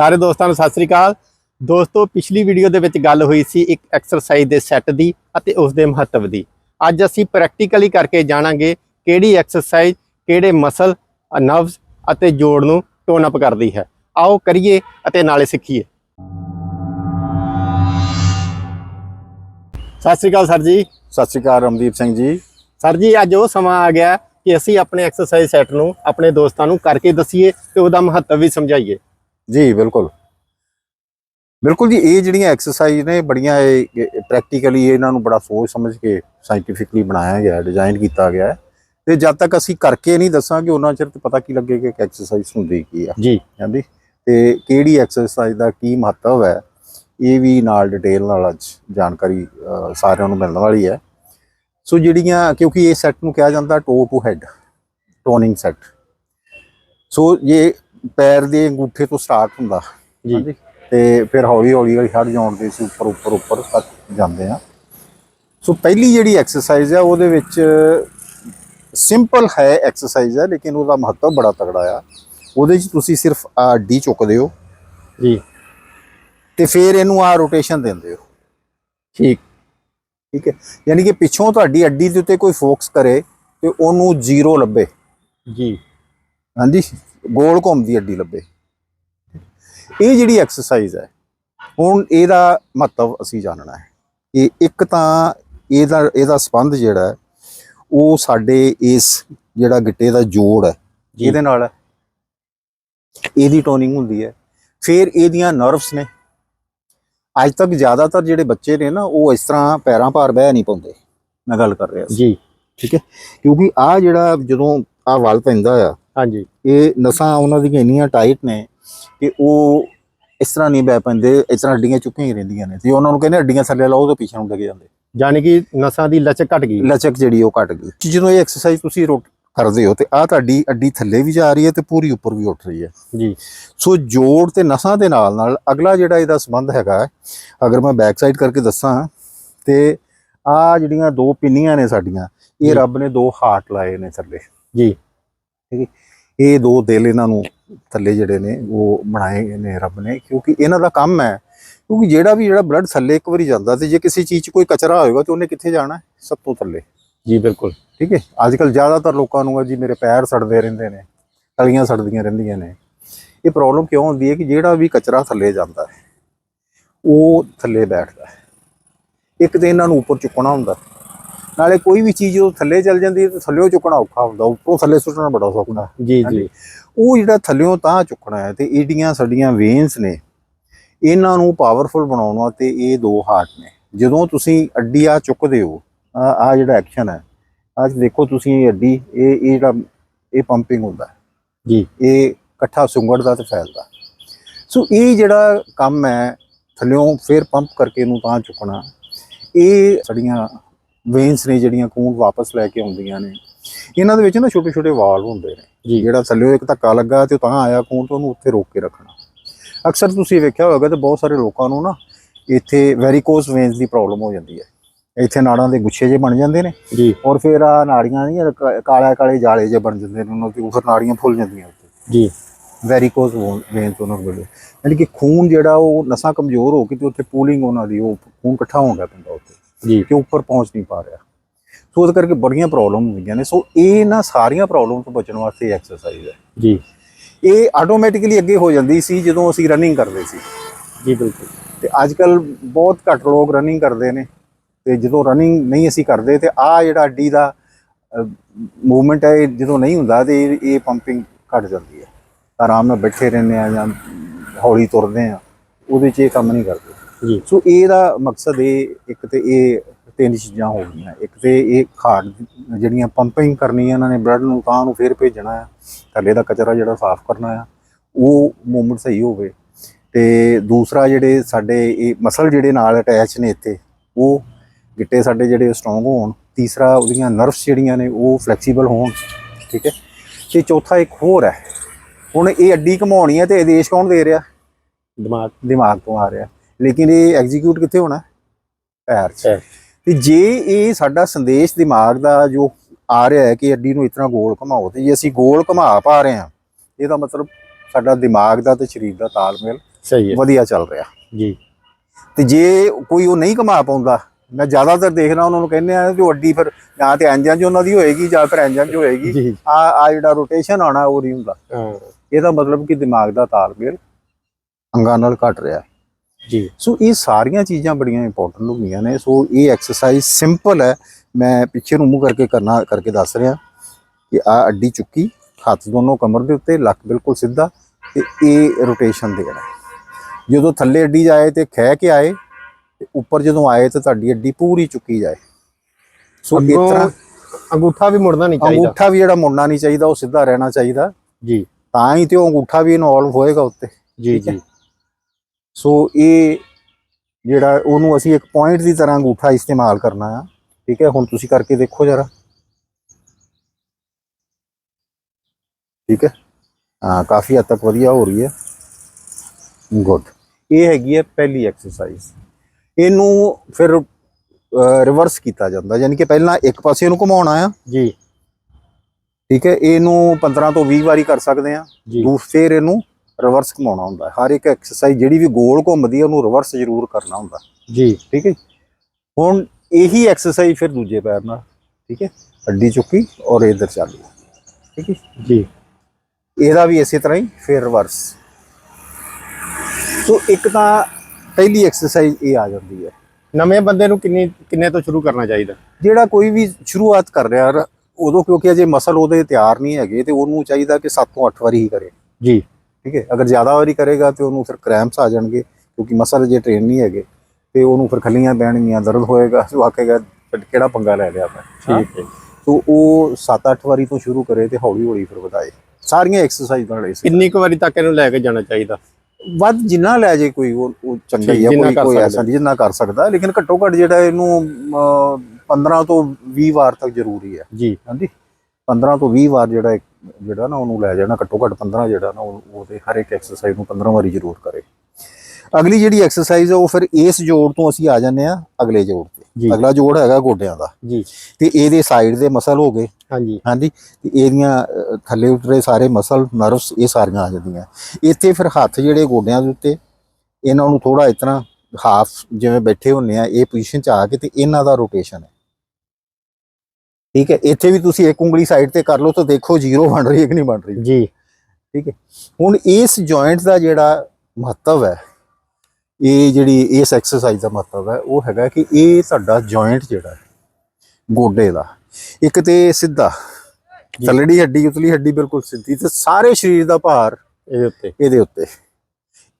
ਸਾਰੇ ਦੋਸਤਾਂ ਨੂੰ ਸਤਿ ਸ੍ਰੀ ਅਕਾਲ। ਦੋਸਤੋ ਪਿਛਲੀ ਵੀਡੀਓ ਦੇ ਵਿੱਚ ਗੱਲ ਹੋਈ ਸੀ ਇੱਕ ਐਕਸਰਸਾਈਜ਼ ਦੇ ਸੈੱਟ ਦੀ ਅਤੇ ਉਸ ਦੇ ਮਹੱਤਵ ਦੀ। ਅੱਜ ਅਸੀਂ ਪ੍ਰੈਕਟੀਕਲੀ ਕਰਕੇ ਜਾਣਾਂਗੇ ਕਿਹੜੀ ਐਕਸਰਸਾਈਜ਼ ਕਿਹੜੇ ਮਸਲ ਨਰਵਸ ਅਤੇ ਜੋੜ ਨੂੰ ਟੋਨ ਅਪ ਕਰਦੀ ਹੈ। ਆਓ ਕਰੀਏ ਅਤੇ ਨਾਲੇ ਸਿੱਖੀਏ। ਸਤਿ ਸ੍ਰੀ ਅਕਾਲ ਸਰ ਜੀ। ਸਤਿ ਸ਼੍ਰੀ ਅਕਾਲ ਰਮਦੀਪ ਸਿੰਘ ਜੀ। ਸਰ ਜੀ ਅੱਜ ਉਹ ਸਮਾਂ ਆ ਗਿਆ ਕਿ ਅਸੀਂ ਆਪਣੇ ਐਕਸਰਸਾਈਜ਼ ਸੈੱਟ ਨੂੰ ਆਪਣੇ ਦੋਸਤਾਂ ਨੂੰ ਕਰਕੇ ਦਸੀਏ ਤੇ ਉਹਦਾ ਮਹੱਤਵ ਵੀ ਸਮਝਾਈਏ। ਜੀ ਬਿਲਕੁਲ। ਬਿਲਕੁਲ ਜੀ ਇਹ ਜਿਹੜੀਆਂ ਐਕਸਰਸਾਈਜ਼ ਨੇ ਬੜੀਆਂ ਪ੍ਰੈਕਟੀਕਲੀ ਇਹਨਾਂ ਨੂੰ ਬੜਾ ਸੋਚ ਸਮਝ ਕੇ ਸਾਇੰਟੀਫਿਕਲੀ ਬਣਾਇਆ ਗਿਆ ਡਿਜ਼ਾਈਨ ਕੀਤਾ ਗਿਆ ਹੈ। ਤੇ ਜਦ ਤੱਕ ਅਸੀਂ ਕਰਕੇ ਨਹੀਂ ਦੱਸਾਂਗੇ ਉਹਨਾਂ ਚਿਰ ਤੇ ਪਤਾ ਕੀ ਲੱਗੇਗਾ ਕਿ ਐਕਸਰਸਾਈਜ਼ ਹੁੰਦੀ ਕੀ ਆ। ਜੀ। ਹਾਂਜੀ? ਤੇ ਕਿਹੜੀ ਐਕਸਰਸਾਈਜ਼ ਦਾ ਕੀ ਮਹੱਤਵ ਹੈ ਇਹ ਵੀ ਨਾਲ ਡਿਟੇਲ ਨਾਲ ਅੱਜ ਜਾਣਕਾਰੀ ਸਾਰਿਆਂ ਨੂੰ ਮਿਲਣ ਵਾਲੀ ਹੈ। ਸੋ ਜਿਹੜੀਆਂ ਕਿਉਂਕਿ ਇਹ ਸੈੱਟ ਨੂੰ ਕਿਹਾ ਜਾਂਦਾ toe to head toning set so ਇਹ ਪੈਰ ਦੇ ਅੰਗੂਠੇ ਤੋਂ ਸਟਾਰਟ ਹੁੰਦਾ। ਜੀ। ਤੇ ਫਿਰ ਹੌਲੀ ਹੌਲੀ ਹੌਲੀ ਹਟ ਜਾਣ ਦੇ ਸੀ ਉੱਪਰ ਉੱਪਰ ਉੱਪਰ ਤੱਕ ਜਾਂਦੇ ਆ। ਸੋ ਪਹਿਲੀ ਜਿਹੜੀ ਐਕਸਰਸਾਈਜ਼ ਹੈ ਉਹਦੇ ਵਿੱਚ ਸਿੰਪਲ ਹੈ ਐਕਸਰਸਾਈਜ਼ ਹੈ ਲੇਕਿਨ ਉਹਦਾ ਮਹੱਤਵ ਬੜਾ ਤਗੜਾ ਆ। ਉਹਦੇ 'ਚ ਤੁਸੀਂ ਸਿਰਫ ਆ ਡੀ ਚੁੱਕਦੇ ਹੋ। ਜੀ। ਤੇ ਫਿਰ ਇਹਨੂੰ ਆ ਰੋਟੇਸ਼ਨ ਦਿੰਦੇ ਹੋ। ਠੀਕ। ਠੀਕ ਹੈ। ਯਾਨੀ ਕਿ ਪਿੱਛੋਂ ਤੁਹਾਡੀ ਅੱਡੀ ਦੇ ਉੱਤੇ ਕੋਈ ਫੋਕਸ ਕਰੇ ਤੇ ਉਹਨੂੰ ਜ਼ੀਰੋ ਲੱਭੇ। ਜੀ। ਹਾਂਜੀ। ਗੋਲ ਘੁੰਮਦੀ ਅੱਡੀ ਲੱਭੇ। ਇਹ ਜਿਹੜੀ ਐਕਸਰਸਾਈਜ਼ ਹੈ ਹੁਣ ਇਹਦਾ ਮਹੱਤਵ ਅਸੀਂ ਜਾਣਨਾ ਹੈ। ਇਹ ਇੱਕ ਤਾਂ ਇਹਦਾ ਇਹਦਾ ਸੰਬੰਧ ਜਿਹੜਾ ਉਹ ਸਾਡੇ ਇਸ ਜਿਹੜਾ ਗਿੱਟੇ ਦਾ ਜੋੜ ਹੈ। ਇਹਦੇ ਨਾਲ ਇਹਦੀ ਟੋਨਿੰਗ ਹੁੰਦੀ ਹੈ। ਫਿਰ ਇਹਦੀਆਂ ਨਰਵਸ ਨੇ। ਅੱਜ ਤੱਕ ਜ਼ਿਆਦਾਤਰ ਜਿਹੜੇ ਬੱਚੇ ਨੇ ਨਾ ਉਹ ਇਸ ਤਰ੍ਹਾਂ ਪੈਰਾਂ ਭਾਰ ਬਹਿ ਨਹੀਂ ਪਾਉਂਦੇ। ਮੈਂ ਗੱਲ ਕਰ ਰਿਹਾ ਜੀ। ਠੀਕ ਹੈ? ਕਿਉਂਕਿ ਆ ਜਿਹੜਾ ਜਦੋਂ ਆ ਵਲ ਪੈਂਦਾ ਆ ਹਾਂਜੀ। ਇਹ ਨਸਾਂ ਉਹਨਾਂ ਦੀਆਂ ਇੰਨੀਆਂ ਟਾਈਟ ਨੇ ਕਿ ਉਹ ਇਸ ਤਰ੍ਹਾਂ ਨਹੀਂ ਬਹਿ ਪੈਂਦੇ ਇਸ ਤਰ੍ਹਾਂ ਅੱਡੀਆਂ ਚੁੱਕੀਆਂ ਹੀ ਰਹਿੰਦੀਆਂ ਨੇ। ਤੇ ਉਹਨਾਂ ਨੂੰ ਕਹਿੰਦੇ ਅੱਡੀਆਂ ਥੱਲੇ ਲਾਓ ਤੇ ਪਿੱਛੇ ਨੂੰ ਡਿੱਗ ਜਾਂਦੇ। ਯਾਨੀ ਕਿ ਨਸਾਂ ਦੀ ਲਚਕ ਘਟ ਗਈ। ਲਚਕ ਜਿਹੜੀ ਉਹ ਘਟ ਗਈ। ਜਦੋਂ ਇਹ ਐਕਸਰਸਾਈਜ਼ ਤੁਸੀਂ ਰੋਟ ਕਰਦੇ ਹੋ ਤੇ ਆ ਤੁਹਾਡੀ ਅੱਡੀ ਥੱਲੇ ਵੀ ਜਾ ਰਹੀ ਹੈ ਤੇ ਪੂਰੀ ਉੱਪਰ ਵੀ ਉੱਠ ਰਹੀ ਹੈ। ਜੀ। ਸੋ ਜੋੜ ਤੇ ਨਸਾਂ ਦੇ ਨਾਲ ਨਾਲ ਅਗਲਾ ਜਿਹੜਾ ਇਹਦਾ ਸੰਬੰਧ ਹੈਗਾ ਅਗਰ ਮੈਂ ਬੈਕ ਸਾਈਡ ਕਰਕੇ ਦੱਸਾਂ ਤੇ ਆ ਜਿਹੜੀਆਂ ਦੋ ਪਿੰਨੀਆਂ ਨੇ ਸਾਡੀਆਂ ਇਹ। ਰੱਬ ਨੇ ਦੋ ਹਾਰਟ ਲਾਏ ਨੇ ਥੱਲੇ। ਜੀ। ਇਹ ਦੋ ਦਿਲ ਇਹਨਾਂ ਨੂੰ ਥੱਲੇ ਜਿਹੜੇ ਨੇ ਉਹ ਬਣਾਏ ਗਏ ਨੇ ਰੱਬ ਨੇ ਕਿਉਂਕਿ ਇਹਨਾਂ ਦਾ ਕੰਮ ਹੈ। ਕਿਉਂਕਿ ਜਿਹੜਾ ਵੀ ਜਿਹੜਾ ਬਲੱਡ ਥੱਲੇ ਇੱਕ ਵਾਰੀ ਜਾਂਦਾ ਤੇ ਜੇ ਕਿਸੇ ਚੀਜ਼ 'ਚ ਕੋਈ ਕਚਰਾ ਹੋਏਗਾ ਤੇ ਉਹਨੇ ਕਿੱਥੇ ਜਾਣਾ? ਸਭ ਤੋਂ ਥੱਲੇ। ਜੀ ਬਿਲਕੁਲ। ਠੀਕ ਹੈ? ਅੱਜ ਕੱਲ ਜ਼ਿਆਦਾਤਰ ਲੋਕਾਂ ਨੂੰ ਆ ਜੀ ਮੇਰੇ ਪੈਰ ਸੜਦੇ ਰਹਿੰਦੇ ਨੇ ਤਲੀਆਂ ਸੜਦੀਆਂ ਰਹਿੰਦੀਆਂ ਨੇ। ਇਹ ਪ੍ਰੋਬਲਮ ਕਿਉਂ ਹੁੰਦੀ ਹੈ ਕਿ ਜਿਹੜਾ ਵੀ ਕਚਰਾ ਥੱਲੇ ਜਾਂਦਾ ਹੈ ਉਹ ਥੱਲੇ ਬੈਠਦਾ ਹੈ। ਇੱਕ ਤੇ ਇਹਨਾਂ ਨੂੰ ਉੱਪਰ ਚੁੱਕਣਾ ਹੁੰਦਾ ਨਾਲੇ ਕੋਈ ਵੀ ਚੀਜ਼ ਜਦੋਂ ਥੱਲੇ ਚੱਲ ਜਾਂਦੀ ਹੈ ਤਾਂ ਥੱਲੇੋਂ ਚੁੱਕਣਾ ਔਖਾ ਹੁੰਦਾ ਉੱਪਰੋਂ ਥੱਲੇ ਸੁੱਟਣਾ ਬੜਾ ਸੌਖਾ ਜੀ ਹਾਂਜੀ। ਜੀ ਉਹ ਜਿਹੜਾ ਥੱਲਿਓਂ ਤਾਂ ਚੁੱਕਣਾ ਹੈ ਤੇ ਇਹਦੀਆਂ ਸਾਡੀਆਂ ਵੇਨਸ ਨੇ ਇਹਨਾਂ ਨੂੰ ਪਾਵਰਫੁਲ ਬਣਾਉਣ ਵਾਸਤੇ ਇਹ ਦੋ ਹਾਰਟ ਨੇ। ਜਦੋਂ ਤੁਸੀਂ ਅੱਡੀ ਆ ਚੁੱਕਦੇ ਹੋ ਆ ਜਿਹੜਾ ਐਕਸ਼ਨ ਹੈ ਅੱਜ ਦੇਖੋ ਤੁਸੀਂ ਇਹ ਅੱਡੀ ਇਹ ਇਹ ਜਿਹੜਾ ਇਹ ਪੰਪਿੰਗ ਹੁੰਦਾ। ਜੀ। ਇਹ ਇਕੱਠਾ ਸੁੰਗੜਦਾ ਤੇ ਫੈਲਦਾ। ਸੋ ਇਹ ਜਿਹੜਾ ਕੰਮ ਹੈ ਥੱਲਿਓਂ ਫਿਰ ਪੰਪ ਕਰਕੇ ਇਹਨੂੰ ਤਾਂ ਚੁੱਕਣਾ ਇਹ ਸਾਡੀਆਂ ਵੇਨਸ ਨੇ ਜਿਹੜੀਆਂ ਖੂਨ ਵਾਪਸ ਲੈ ਕੇ ਆਉਂਦੀਆਂ ਨੇ। ਇਹਨਾਂ ਦੇ ਵਿੱਚ ਨਾ ਛੋਟੇ ਛੋਟੇ ਵਾਲਵ ਹੁੰਦੇ ਨੇ। ਜੀ ਜਿਹੜਾ ਥੱਲੇ ਇੱਕ ਧੱਕਾ ਲੱਗਾ ਤੇ ਉਹ ਤਾਂ ਆਇਆ ਖੂਨ ਤੋਂ ਉਹਨੂੰ ਉੱਥੇ ਰੋਕ ਕੇ ਰੱਖਣਾ। ਅਕਸਰ ਤੁਸੀਂ ਵੇਖਿਆ ਹੋਵੇਗਾ ਤੇ ਬਹੁਤ ਸਾਰੇ ਲੋਕਾਂ ਨੂੰ ਨਾ ਇੱਥੇ ਵੈਰੀਕੋਸ ਵੇਨਸ ਦੀ ਪ੍ਰੋਬਲਮ ਹੋ ਜਾਂਦੀ ਹੈ। ਇੱਥੇ ਨਾੜਾਂ ਦੇ ਗੁੱਛੇ ਜੇ ਬਣ ਜਾਂਦੇ ਨੇ। ਜੀ। ਔਰ ਫਿਰ ਆ ਨਾੜੀਆਂ ਨਹੀਂ ਕਾਲਾ ਕਾਲੇ ਜਾਲੇ ਜੇ ਬਣ ਜਾਂਦੇ ਨੇ ਉਹਨਾਂ ਦੀ ਫਿਰ ਨਾੜੀਆਂ ਫੁੱਲ ਜਾਂਦੀਆਂ ਉੱਥੇ। ਜੀ। ਵੈਰੀਕੋਸ ਵੇਨਸ ਉਹਨਾਂ ਨੂੰ ਬੋਲਦੇ ਯਾਨੀ ਕਿ ਖੂਨ ਜਿਹੜਾ ਉਹ ਨਸਾਂ ਕਮਜ਼ੋਰ ਹੋ ਕੇ ਤੇ ਉੱਥੇ ਪੂਲਿੰਗ ਉਹਨਾਂ ਦੀ ਉਹ ਖੂਨ ਇਕੱਠਾ ਹੋ ਗਿਆ ਪੈਂਦਾ ਉੱਥੇ। ਜੀ। ਕਿ ਉੱਪਰ ਪਹੁੰਚ ਨਹੀਂ ਪਾ ਰਿਹਾ। ਸੋ ਉਹਦੇ ਕਰਕੇ ਬੜੀਆਂ ਪ੍ਰੋਬਲਮ ਹੁੰਦੀਆਂ ਨੇ। ਸੋ ਇਹ ਨਾ ਸਾਰੀਆਂ ਪ੍ਰੋਬਲਮ ਤੋਂ ਬਚਣ ਵਾਸਤੇ ਐਕਸਰਸਾਈਜ਼ ਹੈ। ਜੀ। ਇਹ ਆਟੋਮੈਟਿਕਲੀ ਅੱਗੇ ਹੋ ਜਾਂਦੀ ਸੀ ਜਦੋਂ ਅਸੀਂ ਰਨਿੰਗ ਕਰਦੇ ਸੀ। ਜੀ ਬਿਲਕੁਲ। ਤੇ ਅੱਜ ਕੱਲ ਬਹੁਤ ਘੱਟ ਲੋਕ ਰਨਿੰਗ ਕਰਦੇ ਨੇ। ਤੇ ਜਦੋਂ ਰਨਿੰਗ ਨਹੀਂ ਅਸੀਂ ਕਰਦੇ ਤੇ ਆ ਜਿਹੜਾ ਅੱਡੀ ਦਾ ਮੂਵਮੈਂਟ ਹੈ ਜਦੋਂ ਨਹੀਂ ਹੁੰਦਾ ਤੇ ਇਹ- ਇਹ ਪੰਪਿੰਗ ਘਟ ਜਾਂਦੀ ਹੈ। ਆਰਾਮ ਨਾਲ ਬੈਠੇ ਰਹਿੰਦੇ ਆ ਜਾਂ ਹੌਲੀ ਤੁਰਦੇ ਆ। ਉਹਦੇ 'ਚ ਇਹ ਕੰਮ ਨਹੀਂ ਕਰਦੇ। ਜੀ। ਸੋ ਇਹਦਾ ਮਕਸਦ ਇਹ ਇੱਕ ਤੇ ਇਹ ਤਿੰਨ ਚੀਜ਼ਾਂ ਹੋ ਗਈਆਂ। ਇੱਕ ਤੇ ਇਹ ਖਾੜ ਜਿਹੜੀਆਂ ਪੰਪਿੰਗ ਕਰਨੀ ਹੈ ਇਹਨਾਂ ਨੇ ਬਲੱਡ ਨੂੰ ਤਾਂ ਨੂੰ ਫੇਰ ਭੇਜਣਾ ਆ। ਥੱਲੇ ਦਾ ਕਚਰਾ ਜਿਹੜਾ ਸਾਫ਼ ਕਰਨਾ ਆ ਉਹ ਮੂਵਮੈਂਟ ਸਹੀ ਹੋਵੇ। ਤੇ ਦੂਸਰਾ ਜਿਹੜੇ ਸਾਡੇ ਇਹ ਮਸਲ ਜਿਹੜੇ ਨਾਲ ਅਟੈਚ ਨੇ ਇੱਥੇ ਉਹ ਗਿੱਟੇ ਸਾਡੇ ਜਿਹੜੇ ਸਟਰੋਂਗ ਹੋਣ। ਤੀਸਰਾ ਉਹਦੀਆਂ ਨਰਵਸ ਜਿਹੜੀਆਂ ਨੇ ਉਹ ਫਲੈਕਸੀਬਲ ਹੋਣ। ਠੀਕ ਹੈ? ਤੇ ਚੌਥਾ ਇੱਕ ਹੋਰ ਹੈ। ਹੁਣ ਇਹ ਅੱਡੀ ਘਮਾਉਣੀ ਹੈ ਤੇ ਆਦੇਸ਼ ਕੌਣ ਦੇ ਰਿਹਾ? ਦਿਮਾਗ। ਦਿਮਾਗ ਤੋਂ ਆ ਰਿਹਾ। ਲੇਕਿਨ ਇਹ ਐਗਜ਼ੀਕਿਊਟ ਕਿੱਥੇ ਹੋਣਾ? ਪੈਰ 'ਚ। ਤੇ ਜੇ ਇਹ ਸਾਡਾ ਸੰਦੇਸ਼ ਦਿਮਾਗ ਦਾ ਜੋ ਆ ਰਿਹਾ ਹੈ ਕਿ ਅੱਡੀ ਨੂੰ ਇਤਨਾ ਗੋਲ ਘਮਾਓ ਤੇ ਜੇ ਅਸੀਂ ਗੋਲ ਘਮਾ ਪਾ ਰਹੇ ਹਾਂ ਇਹਦਾ ਮਤਲਬ ਸਾਡਾ ਦਿਮਾਗ ਦਾ ਤੇ ਸਰੀਰ ਦਾ ਤਾਲਮੇਲ ਸਹੀ ਹੈ। ਵਧੀਆ ਚੱਲ ਰਿਹਾ। ਜੀ। ਤੇ ਜੇ ਕੋਈ ਉਹ ਨਹੀਂ ਕਮਾ ਪਾਉਂਦਾ ਮੈਂ ਜ਼ਿਆਦਾਤਰ ਦੇਖਣਾ ਉਹਨਾਂ ਨੂੰ ਕਹਿੰਦੇ ਆ ਜੋ ਅੱਡੀ ਫਿਰ ਜਾਂ ਤੇ ਇੰਜਨ 'ਚ ਉਹਨਾਂ ਦੀ ਹੋਏਗੀ ਜਾਂ ਫਿਰ ਇੰਜਨ 'ਚ ਹੋਏਗੀ। ਜੀ। ਆ ਆ ਜਿਹੜਾ ਰੋਟੇਸ਼ਨ ਆਣਾ ਉਹ ਨਹੀਂ ਹੁੰਦਾ। ਹਾਂ। ਇਹਦਾ ਮਤਲਬ ਕਿ ਦਿਮਾਗ ਦਾ ਤਾਲਮੇਲ ਅੰਗਾਂ ਨਾਲ ਘਟ ਰਿਹਾ। ਜੀ। ਸੋ ਇਹ ਸਾਰੀਆਂ ਚੀਜ਼ਾਂ ਬੜੀਆਂ ਇੰਪੋਰਟੈਂਟ ਹੁੰਦੀਆਂ ਨੇ। ਸੋ ਇਹ ਐਕਸਰਸਾਈਜ਼ ਸਿੰਪਲ ਹੈ। ਮੈਂ ਪਿੱਛੇ ਨੂੰ ਮੂੰਹ ਕਰਕੇ ਕਰਨਾ ਕਰਕੇ ਦੱਸ ਰਿਹਾ ਕਿ ਆ ਅੱਡੀ ਚੁੱਕੀ ਹੱਥ ਦੋਨੋਂ ਕਮਰ ਦੇ ਉੱਤੇ ਲੱਕ ਬਿਲਕੁਲ ਸਿੱਧਾ ਤੇ ਇਹ ਰੋਟੇਸ਼ਨ ਦੇਣਾ ਜਦੋਂ ਥੱਲੇ ਅੱਡੀ ਜਾਏ ਤੇ ਖਹਿ ਕੇ ਆਏ ਤੇ ਉੱਪਰ ਜਦੋਂ ਆਏ ਤੇ ਤੁਹਾਡੀ ਅੱਡੀ ਪੂਰੀ ਚੁੱਕੀ ਜਾਏ। ਸੋ ਇਸ ਤਰ੍ਹਾਂ ਅੰਗੂਠਾ ਵੀ ਮੁੜਨਾ ਨਹੀਂ ਚਾਹੀਦਾ। ਅੰਗੂਠਾ ਵੀ ਜਿਹੜਾ ਮੁੜਨਾ ਨਹੀਂ ਚਾਹੀਦਾ ਉਹ ਸਿੱਧਾ ਰਹਿਣਾ ਚਾਹੀਦਾ। ਜੀ। ਤਾਂ ਹੀ ਤੇ ਉਹ ਅੰਗੂਠਾ ਵੀ ਇਨਵੋਲਵ ਹੋਏਗਾ ਉੱਤੇ। ਜੀ। ਜੀ। ਸੋ ਇਹ ਜਿਹੜਾ ਉਹਨੂੰ ਅਸੀਂ ਇੱਕ ਪੁਆਇੰਟ ਦੀ ਤਰ੍ਹਾਂ ਅੰਗੂਠਾ ਇਸਤੇਮਾਲ ਕਰਨਾ ਆ। ਠੀਕ ਹੈ ਹੁਣ ਤੁਸੀਂ ਕਰਕੇ ਦੇਖੋ ਜਰਾ। ਠੀਕ ਹੈ ਹਾਂ ਕਾਫੀ ਹੱਦ ਤੱਕ ਵਧੀਆ ਹੋ ਰਹੀ ਹੈ। ਗੁੱਡ ਇਹ ਹੈਗੀ ਹੈ ਪਹਿਲੀ ਐਕਸਰਸਾਈਜ਼ ਇਹਨੂੰ ਫਿਰ ਰਿਵਰਸ ਕੀਤਾ ਜਾਂਦਾ ਯਾਨੀ ਕਿ ਪਹਿਲਾਂ ਇੱਕ ਪਾਸੇ ਨੂੰ ਘੁਮਾਉਣਾ ਆ। ਜੀ। ਠੀਕ ਹੈ ਇਹਨੂੰ 15 ਤੋਂ 20 ਵਾਰੀ ਕਰ ਸਕਦੇ ਆ। ਜੀ। ਦੂ ਫਿਰ ਇਹਨੂੰ ਰਿਵਰਸ ਘੁਮਾਉਣਾ ਹੁੰਦਾ। ਹਰ ਇੱਕ ਐਕਸਰਸਾਈਜ਼ ਜਿਹੜੀ ਵੀ ਗੋਲ ਘੁੰਮਦੀ ਹੈ ਉਹਨੂੰ ਰਿਵਰਸ ਜ਼ਰੂਰ ਕਰਨਾ ਹੁੰਦਾ ਜੀ। ਠੀਕ ਹੈ ਹੁਣ ਇਹੀ ਐਕਸਰਸਾਈਜ਼ ਫਿਰ ਦੂਜੇ ਪੈਰ ਨਾਲ ਠੀਕ ਹੈ? ਅੱਡੀ ਚੁੱਕੀ ਔਰ ਇਧਰ ਚੱਲ ਠੀਕ ਹੈ ਜੀ? ਇਹਦਾ ਵੀ ਇਸੇ ਤਰ੍ਹਾਂ ਹੀ ਫਿਰ ਰਿਵਰਸ ਸੋ ਇੱਕ ਤਾਂ ਪਹਿਲੀ ਐਕਸਰਸਾਈਜ਼ ਇਹ ਆ ਜਾਂਦੀ ਹੈ। ਨਵੇਂ ਬੰਦੇ ਨੂੰ ਕਿੰਨੀ ਕਿੰਨੇ ਤੋਂ ਸ਼ੁਰੂ ਕਰਨਾ ਚਾਹੀਦਾ? ਜਿਹੜਾ ਕੋਈ ਵੀ ਸ਼ੁਰੂਆਤ ਕਰ ਰਿਹਾ ਉਦੋਂ ਕਿਉਂਕਿ ਅਜੇ ਮਸਲ ਉਹਦੇ ਤਿਆਰ ਨਹੀਂ ਹੈਗੇ ਤੇ ਉਹਨੂੰ ਚਾਹੀਦਾ ਕਿ 7 ਤੋਂ 8 ਵਾਰੀ ਹੀ ਕਰੇ। ਜੀ। ਠੀਕ ਹੈ? ਅਗਰ ਜ਼ਿਆਦਾ ਵਾਰੀ ਕਰੇਗਾ ਤੇ ਉਹਨੂੰ ਫਿਰ ਕ੍ਰੈਂਪਸ ਆ ਜਾਣਗੇ ਕਿਉਂਕਿ ਮਸਲ ਜੇ ਟ੍ਰੇਨ ਨਹੀਂ ਹੈਗੇ। ਤੇ ਉਹਨੂੰ ਫਿਰ ਖੱਲੀਆਂ ਪੈਣਗੀਆਂ ਦਰਦ ਹੋਏਗਾ ਉਹ ਆਖੇਗਾ ਕਿਹੜਾ ਪੰਗਾ ਲੈ ਲਿਆ ਮੈਂ? ਹਾਂ। ਠੀਕ ਹੈ। ਤੋ ਉਹ 7-8 ਵਾਰੀ ਤੋਂ ਸ਼ੁਰੂ ਕਰੇ ਤੇ ਹੌਲੀ ਹੌਲੀ ਫਿਰ ਵਧਾਏ। ਸਾਰੀਆਂ ਐਕਸਰਸਾਈਜ਼ ਨਾਲ ਇਸ ਕਿੰਨੀ ਕੁ ਵਾਰੀ ਤੱਕ ਇਹਨੂੰ ਲੈ ਕੇ ਜਾਣਾ ਚਾਹੀਦਾ। ਵੱਧ ਜਿੰਨਾ ਲੈ ਜੇ ਕੋਈ ਉਹ ਚੰਗਾ ਹੀ ਆ ਜਿੰਨਾ ਕੋਈ ਕੋਈ। ਐਸਾ ਨਹੀਂ ਜਿੰਨਾ ਕਰ ਸਕਦਾ ਲੇਕਿਨ ਘੱਟੋ ਘੱਟ ਜਿਹੜਾ ਇਹਨੂੰ ਅਮ, 15 ਤੋਂ 20 ਵਾਰ ਤੱਕ ਜ਼ਰੂਰੀ ਹੈ ਜੀ। ਹਾਂਜੀ? 15 ਤੋਂ 20 ਵਾਰ ਜਿਹੜਾ ਇੱਕ- ਜਿਹੜਾ ਨਾ ਉਹਨੂੰ ਲੈ ਜਾਣਾ ਘੱਟੋ ਘੱਟ 15 ਜਿਹੜਾ ਨਾ ਉਹ- ਉਹਦੇ ਹਰ ਇੱਕ ਐਕਸਰਸਾਈਜ਼ ਨੂੰ 15 ਵਾਰੀ ਜ਼ਰੂਰ ਕਰੇ। ਅਗਲੀ ਜਿਹੜੀ ਐਕਸਰਸਾਈਜ਼ ਹੈ ਉਹ ਫਿਰ ਇਸ ਜੋੜ ਤੋਂ ਅਸੀਂ ਆ ਜਾਂਦੇ ਆ ਅਗਲੇ ਜੋੜ। ਤੇ। ਅਗਲਾ ਜੋੜ ਹੈਗਾ ਗੋਡਿਆਂ ਦਾ। ਜੀ। ਤੇ ਇਹਦੇ ਸਾਈਡ ਦੇ ਮਸਲ ਹੋ ਗਏ। ਹਾਂਜੀ। ਹਾਂਜੀ। ਤੇ ਇਹਦੀਆਂ ਥੱਲੇ ਉਤਰੇ ਸਾਰੇ ਮਸਲ ਨਰਵਸ ਇਹ ਸਾਰੀਆਂ ਆ ਜਾਂਦੀਆਂ। ਇੱਥੇ ਫਿਰ ਹੱਥ ਜਿਹੜੇ ਗੋਡਿਆਂ ਦੇ ਉੱਤੇ ਇਹਨਾਂ ਨੂੰ ਥੋੜਾ ਇਤਨਾ ਹਾਫ ਜਿਵੇਂ ਬੈਠੇ ਹੁੰਨੇ ਆ ਇਹ ਪੋਜੀਸ਼ਨ ਚ ਆ ਕੇ ਤੇ ਇਹਨਾਂ ਦਾ ਰੋਟੇਸ਼ਨ ਹੈ। ਠੀਕ ਹੈ ਇੱਥੇ ਵੀ ਤੁਸੀਂ ਇੱਕ ਉਂਗਲੀ ਸਾਈਡ ਤੇ ਕਰ ਲਓ ਤਾਂ ਦੇਖੋ ਜ਼ੀਰੋ ਬਣ ਰਹੀ ਹੈ ਕਿ ਨਹੀਂ ਬਣ ਰਹੀ। ਜੀ। ਠੀਕ ਹੈ ਹੁਣ ਇਸ ਜੁਆਇੰਟ ਦਾ ਜਿਹੜਾ ਮਹੱਤਵ ਹੈ ਇਹ ਜਿਹੜੀ ਇਸ ਐਕਸਰਸਾਈਜ਼ ਦਾ ਮਹੱਤਵ ਹੈ ਉਹ ਹੈਗਾ ਕਿ ਇਹ ਤੁਹਾਡਾ ਜੁਆਇੰਟ ਜਿਹੜਾ ਹੈ ਗੋਡੇ ਦਾ ਇੱਕ ਤੇ ਸਿੱਧਾ। ਥੱਲੜੀ ਹੱਡੀ ਉਤਲੀ ਹੱਡੀ ਬਿਲਕੁਲ ਸਿੱਧੀ ਤੇ ਸਾਰੇ ਸਰੀਰ ਦਾ ਭਾਰ ਇਹਦੇ ਉੱਤੇ। ਇਹਦੇ ਉੱਤੇ।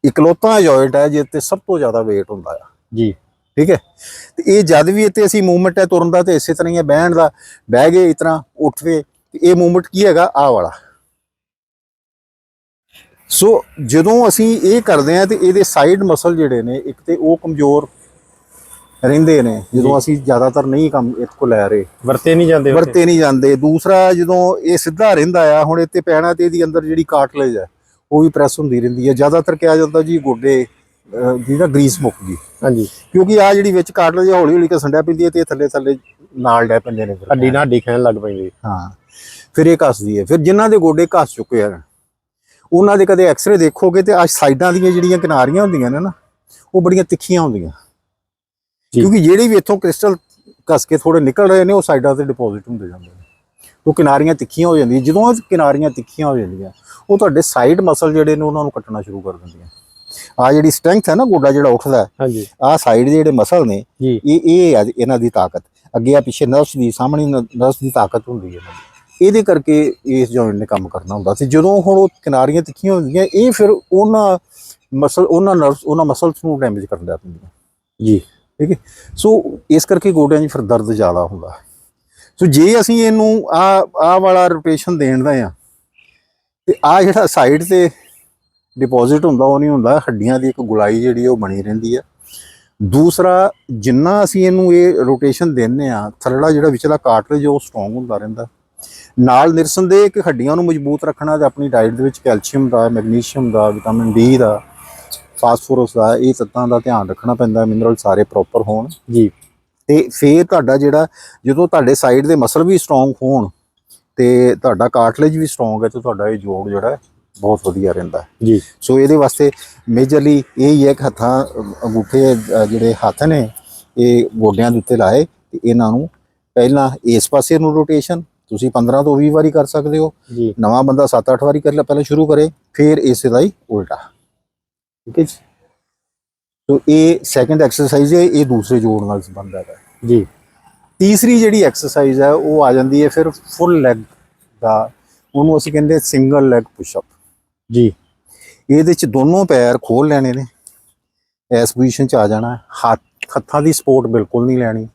ਇਕਲੌਤਾ ਜੁਆਇੰਟ ਹੈ ਜਿਸ ਤੇ ਸਭ ਤੋਂ ਜ਼ਿਆਦਾ weight ਹੁੰਦਾ ਆ। ਜੀ। ਠੀਕ ਹੈ? ਤੇ ਇਹ ਜਦ ਵੀ ਇੱਥੇ ਅਸੀਂ ਮੂਵਮੈਂਟ ਹੈ ਤੁਰਨ ਦਾ ਤੇ ਇਸੇ ਤਰ੍ਹਾਂ ਹੀ ਹੈ ਬਹਿਣ ਦਾ ਬਹਿ ਗਏ ਇਤਨਾ ਉੱਠ ਗਏ ਤੇ ਇਹ ਮੂਵਮੈਂਟ ਕੀ ਹੈਗਾ? ਆਹ ਵਾਲਾ। ਸੋ ਜਦੋਂ ਅਸੀਂ ਇਹ ਕਰਦੇ ਆ ਤੇ ਇਹਦੇ ਸਾਈਡ ਮਸਲ ਜਿਹੜੇ ਨੇ ਇੱਕ ਤੇ ਉਹ ਕਮਜ਼ੋਰ ਰਹਿੰਦੇ ਨੇ ਜਦੋਂ। ਅਸੀਂ ਜ਼ਿਆਦਾਤਰ ਨਹੀਂ ਕੰਮ ਇਹ ਕੋ ਲੈ ਰਹੇ। ਵਰਤੇ ਨਹੀਂ ਜਾਂਦੇ। ਵਰਤੇ ਨਹੀਂ ਜਾਂਦੇ। ਦੂਸਰਾ ਜਦੋਂ ਇਹ ਸਿੱਧਾ ਰਹਿੰਦਾ ਆ ਹੁਣ ਇੱਥੇ ਪੈਣਾ ਤੇ ਇਹਦੀ ਅੰਦਰ ਜਿਹੜੀ ਕਾਰਟਲੇਜ ਹੈ ਉਹ ਵੀ ਪ੍ਰੈਸ ਹੁੰਦੀ ਰਹਿੰਦੀ ਹੈ। ਜ਼ਿਆਦਾਤਰ ਕਿਹਾ ਜਾਂਦਾ ਜੀ ਗੋਡੇ ਜਿਹਦਾ ਗਰੀਸ ਮੁੱਕ ਗਈ। ਹਾਂਜੀ। ਕਿਉਂਕਿ ਆ ਜਿਹੜੀ ਵਿੱਚ ਕਾਰਟਲੇਜ ਹੌਲੀ ਹੌਲੀ ਘਸਣ ਡਿਆ ਪੈਂਦੀ ਹੈ ਤੇ ਥੱਲੇ ਥੱਲੇ ਨਾਲ ਡੈ ਪੈਂਦੇ ਨੇ। ਹੱਡੀ ਨਾਲ ਹੱਡੀ ਖੈਣ ਲੱਗ ਪੈਂਦੀ। ਹਾਂ। ਫਿਰ ਇਹ ਘਸਦੀ ਹੈ। ਫਿਰ ਜਿਨ੍ਹਾਂ ਦੇ ਗੋਡੇ ਘਸ ਚੁੱਕੇ ਆ ਉਹਨਾਂ ਦੇ ਕਦੇ ਐਕਸ-ਰੇ ਦੇਖੋਗੇ ਤੇ ਆ ਸਾਈਡਾਂ ਦੀਆਂ ਜਿਹੜੀਆਂ ਕਿਨਾਰੀਆਂ ਹੁੰਦੀਆਂ ਨੇ ਨਾ ਉਹ ਬੜੀਆਂ ਤਿੱਖੀਆਂ ਹੁੰਦੀਆਂ। ਕਿਉਂਕਿ ਜਿਹੜੇ ਵੀ ਇੱਥੋਂ ਕ੍ਰਿਸਟਲ ਘਸ ਕੇ ਥੋੜੇ ਨਿਕਲ ਰਹੇ ਨੇ ਉਹ ਸਾਈਡਾਂ ਤੇ ਡਿਪੋਜ਼ਿਟ ਹੁੰਦੇ ਜਾਂਦੇ ਨੇ। ਉਹ ਕਿਨਾਰੀਆਂ ਤਿੱਖੀਆਂ ਹੋ ਜਾਂਦੀਆਂ। ਜਦੋਂ ਕਿਨਾਰੀਆਂ ਤਿੱਖੀਆਂ ਹੋ ਜਾਂਦੀਆਂ ਉਹ ਤੁਹਾਡੇ ਸਾਈਡ ਮਸਲ ਜਿਹੜੇ ਨੇ ਉਹਨਾਂ ਨੂੰ ਕੱਟਣਾ ਸ਼ੁਰੂ ਕਰ ਦਿੰਦੀਆਂ। ਆ ਜਿਹੜੀ ਸਟਰੈਂਥ ਹੈ ਨਾ ਗੋਡਾ ਜਿਹੜਾ ਉੱਠਦਾ ਹਾਂਜੀ। ਆ ਸਾਈਡ ਦੇ ਜਿਹੜੇ ਮਸਲ ਨੇ ਇਹ ਇਹ ਆ ਇਹਨਾਂ ਦੀ ਤਾਕਤ। ਅੱਗੇ ਆ ਪਿੱਛੇ ਨਰਵਸ ਦੀ ਸਾਹਮਣੇ ਨਰਵਸ ਦੀ ਤਾਕਤ ਹੁੰਦੀ ਹੈ ਇਹਦੇ ਕਰਕੇ ਇਸ ਜੁਆਇੰਟ ਨੇ ਕੰਮ ਕਰਨਾ ਹੁੰਦਾ ਸੀ। ਜਦੋਂ ਹੁਣ ਉਹ ਕਿਨਾਰੀਆਂ ਤਿੱਖੀਆਂ ਹੁੰਦੀਆਂ ਇਹ ਫਿਰ ਉਹਨਾਂ ਮਸਲ ਉਹਨਾਂ ਨਰਵਸ ਉਹਨਾਂ ਮਸਲਸ ਨੂੰ ਡੈਮੇਜ ਕਰਨ ਲੱਗ ਪੈਂਦੀਆਂ। ਜੀ। ਠੀਕ ਹੈ? ਸੋ ਇਸ ਕਰਕੇ ਗੋਡਿਆਂ 'ਚ ਫਿਰ ਦਰਦ ਜ਼ਿਆਦਾ ਹੁੰਦਾ ਸੋ ਜੇ ਅਸੀਂ ਇਹਨੂੰ ਆ ਆ ਵਾਲਾ ਰੋਟੇਸ਼ਨ ਦੇਣ ਦਾ ਆ ਤੇ ਆ ਜਿਹੜਾ ਸਾਈਡ ਤੇ ਡਿਪੋਜ਼ਿਟ ਹੁੰਦਾ ਉਹ ਨਹੀਂ ਹੁੰਦਾ। ਹੱਡੀਆਂ ਦੀ ਇੱਕ ਗੁਲਾਈ ਜਿਹੜੀ ਉਹ ਬਣੀ ਰਹਿੰਦੀ ਆ। ਦੂਸਰਾ ਜਿੰਨਾ ਅਸੀਂ ਇਹਨੂੰ ਇਹ ਰੋਟੇਸ਼ਨ ਦਿੰਨੇ ਆ ਥੱਲੜਾ ਜਿਹੜਾ ਵਿਚਲਾ ਕਾਰਟਲੇਜ ਉਹ ਸਟਰੋਂਗ ਹੁੰਦਾ ਰਹਿੰਦਾ। ਨਾਲ ਨਿਰਸੰਦੇਹ ਕਿ ਹੱਡੀਆਂ ਨੂੰ ਮਜ਼ਬੂਤ ਰੱਖਣਾ ਤੇ ਆਪਣੀ ਡਾਈਟ ਦੇ ਵਿੱਚ ਕੈਲਸ਼ੀਅਮ ਦਾ ਮੈਗਨੀਸ਼ੀਅਮ ਦਾ ਵਿਟਾਮਿਨ ਡੀ ਦਾ ਫਾਸਫੋਰਸ ਦਾ ਇਹ ਤੱਤਾਂ ਦਾ ਧਿਆਨ ਰੱਖਣਾ ਪੈਂਦਾ ਮਿਨਰਲ ਸਾਰੇ ਪ੍ਰੋਪਰ ਹੋਣ। ਜੀ। ਤੇ ਫੇਰ ਤੁਹਾਡਾ ਜਿਹੜਾ ਜਦੋਂ ਤੁਹਾਡੇ ਸਾਈਡ ਦੇ ਮਸਲ ਵੀ ਸਟਰੋਂਗ ਹੋਣ ਤੇ ਤੁਹਾਡਾ ਕਾਰਟਲੇਜ ਵੀ ਸਟਰੋਂਗ ਹੈ ਤੇ ਤੁਹਾਡਾ ਇਹ ਜੋੜ ਜਿਹੜਾ ਹੈ ਬਹੁਤ ਵਧੀਆ ਰਹਿੰਦਾ ਜੀ। ਸੋ ਇਹਦੇ ਵਾਸਤੇ ਮੇਜਰਲੀ ਇਹ ਹੀ ਹੈ ਕਿ ਹੱਥਾਂ ਅੰਗੂਠੇ ਜਿਹੜੇ ਹੱਥ ਨੇ ਇਹ ਗੋਡਿਆਂ ਦੇ ਉੱਤੇ ਲਾਏ ਤੇ ਇਹਨਾਂ ਨੂੰ ਪਹਿਲਾਂ ਇਸ ਪਾਸੇ ਨੂੰ ਰੋਟੇਸ਼ਨ ਤੁਸੀਂ 15 ਤੋਂ 20 ਵਾਰੀ ਕਰ ਸਕਦੇ ਹੋ। ਨਵਾਂ ਬੰਦਾ 7-8 ਵਾਰੀ ਕਰ ਲੈ ਪਹਿਲਾਂ ਸ਼ੁਰੂ ਕਰੇ ਫਿਰ ਇਸੇ ਦਾ ਹੀ ਉਲਟਾ। ਠੀਕ ਹੈ ਜੀ? ਸੋ ਇਹ ਸੈਕੰਡ ਐਕਸਰਸਾਈਜ਼ ਹੈ ਇਹ ਦੂਸਰੇ ਜੋੜ ਨਾਲ ਸੰਬੰਧਿਤ ਹੈ ਜੀ। ਤੀਸਰੀ ਜਿਹੜੀ ਐਕਸਰਸਾਈਜ਼ ਹੈ ਉਹ ਆ ਜਾਂਦੀ ਹੈ ਫਿਰ ਫੁੱਲ ਲੈਗ ਦਾ। ਉਹਨੂੰ ਅਸੀਂ ਕਹਿੰਦੇ ਸਿੰਗਲ ਲੈਗ ਪੁਸ਼ਅਪ ਜੀ। ਇਹਦੇ ਚ ਦੋਨੋਂ ਪੈਰ ਖੋਲ ਲੈਣੇ ਨੇ। ਇਸ ਪੋਜੀਸ਼ਨ ਚ ਆ ਜਾਣਾ। ਹੱਥ ਹੱਥਾਂ ਦੀ ਸਪੋਰਟ ਬਿਲਕੁਲ ਨਹੀਂ ਲੈਣੀ।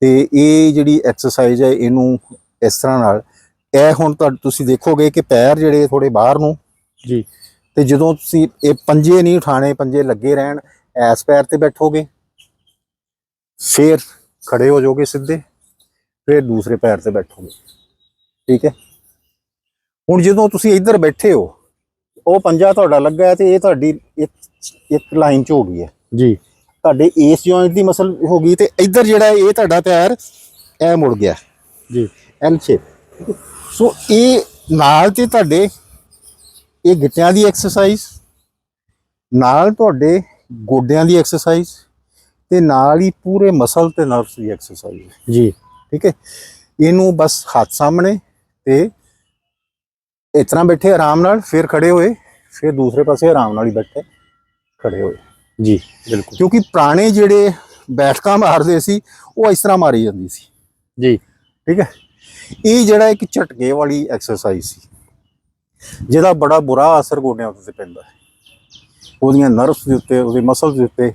ਤੇ ਇਹ ਜਿਹੜੀ ਐਕਸਰਸਾਈਜ਼ ਹੈ ਇਹਨੂੰ ਇਸ ਤਰ੍ਹਾਂ ਨਾਲ ਇਹ ਹੁਣ ਤੁਸੀਂ ਦੇਖੋਗੇ ਕਿ ਪੈਰ ਜਿਹੜੇ ਥੋੜੇ ਬਾਹਰ ਨੂੰ। ਜੀ। ਤੇ ਜਦੋਂ ਤੁਸੀਂ ਇਹ ਪੰਜੇ ਨਹੀਂ ਉਠਾਣੇ ਪੰਜੇ ਲੱਗੇ ਰਹਿਣ ਐਸ ਪੈਰ ਤੇ ਬੈਠੋਗੇ। ਫਿਰ ਖੜੇ ਹੋ ਜਾਓਗੇ ਸਿੱਧੇ। ਫਿਰ ਦੂਸਰੇ ਪੈਰ ਤੇ ਬੈਠੋਗੇ। ਠੀਕ ਹੈ? ਹੁਣ ਜਦੋਂ ਤੁਸੀਂ ਇੱਧਰ ਬੈਠੇ ਹੋ ਉਹ ਪੰਜਾ ਤੁਹਾਡਾ ਲੱਗਾ ਹੈ ਤੇ ਇਹ ਤੁਹਾਡੀ ਇੱਕ ਇੱਕ ਲਾਈਨ ਚ ਹੋ ਗਈ ਹੈ। ਜੀ। ਤੁਹਾਡੇ ਏਸ ਜੁਆਇੰਟ ਦੀ ਮਸਲ ਹੋ ਗਈ ਤੇ ਇੱਧਰ ਜਿਹੜਾ ਇਹ ਤੁਹਾਡਾ ਪੈਰ ਇਹ ਮੁੜ ਗਿਆ। ਜੀ। ਐਲ ਸ਼ੇਪ ਸੋ ਇਹ ਨਾਲ ਤੇ ਤੁਹਾਡੇ ਇਹ ਗਿੱਟਿਆਂ ਦੀ ਐਕਸਰਸਾਈਜ਼ ਨਾਲ ਤੁਹਾਡੇ ਗੋਡਿਆਂ ਦੀ ਐਕਸਰਸਾਈਜ਼ ਤੇ ਨਾਲ ਹੀ ਪੂਰੇ ਮਸਲ ਤੇ ਨਰਵਸ ਦੀ ਐਕਸਰਸਾਈਜ਼ ਜੀ। ਠੀਕ ਹੈ? ਇਹਨੂੰ ਬਸ ਹੱਥ ਸਾਹਮਣੇ ਤੇ ਇਸ ਤਰ੍ਹਾਂ ਬੈਠੇ ਆਰਾਮ ਨਾਲ ਫਿਰ ਖੜੇ ਹੋਏ ਫਿਰ ਦੂਸਰੇ ਪਾਸੇ ਆਰਾਮ ਨਾਲ ਹੀ ਬੈਠੇ ਖੜੇ ਹੋਏ। ਜੀ ਬਿਲਕੁਲ। ਕਿਉਂਕਿ ਪੁਰਾਣੇ ਜਿਹੜੇ ਬੈਠਕਾਂ ਮਾਰਦੇ ਸੀ ਉਹ ਇਸ ਤਰ੍ਹਾਂ ਮਾਰੀ ਜਾਂਦੀ ਸੀ। ਜੀ। ਠੀਕ ਹੈ? ਇਹ ਜਿਹੜਾ ਇੱਕ ਝਟਕੇ ਵਾਲੀ ਐਕਸਰਸਾਈਜ਼ ਸੀ ਜਿਹਦਾ ਬੜਾ ਬੁਰਾ ਅਸਰ ਗੋਡਿਆਂ ਉੱਤੇ ਪੈਂਦਾ ਹੈ। ਉਹਦੀਆਂ ਨਰਵਸ ਦੇ ਉੱਤੇ ਉਹਦੇ ਮਸਲਸ ਦੇ ਉੱਤੇ।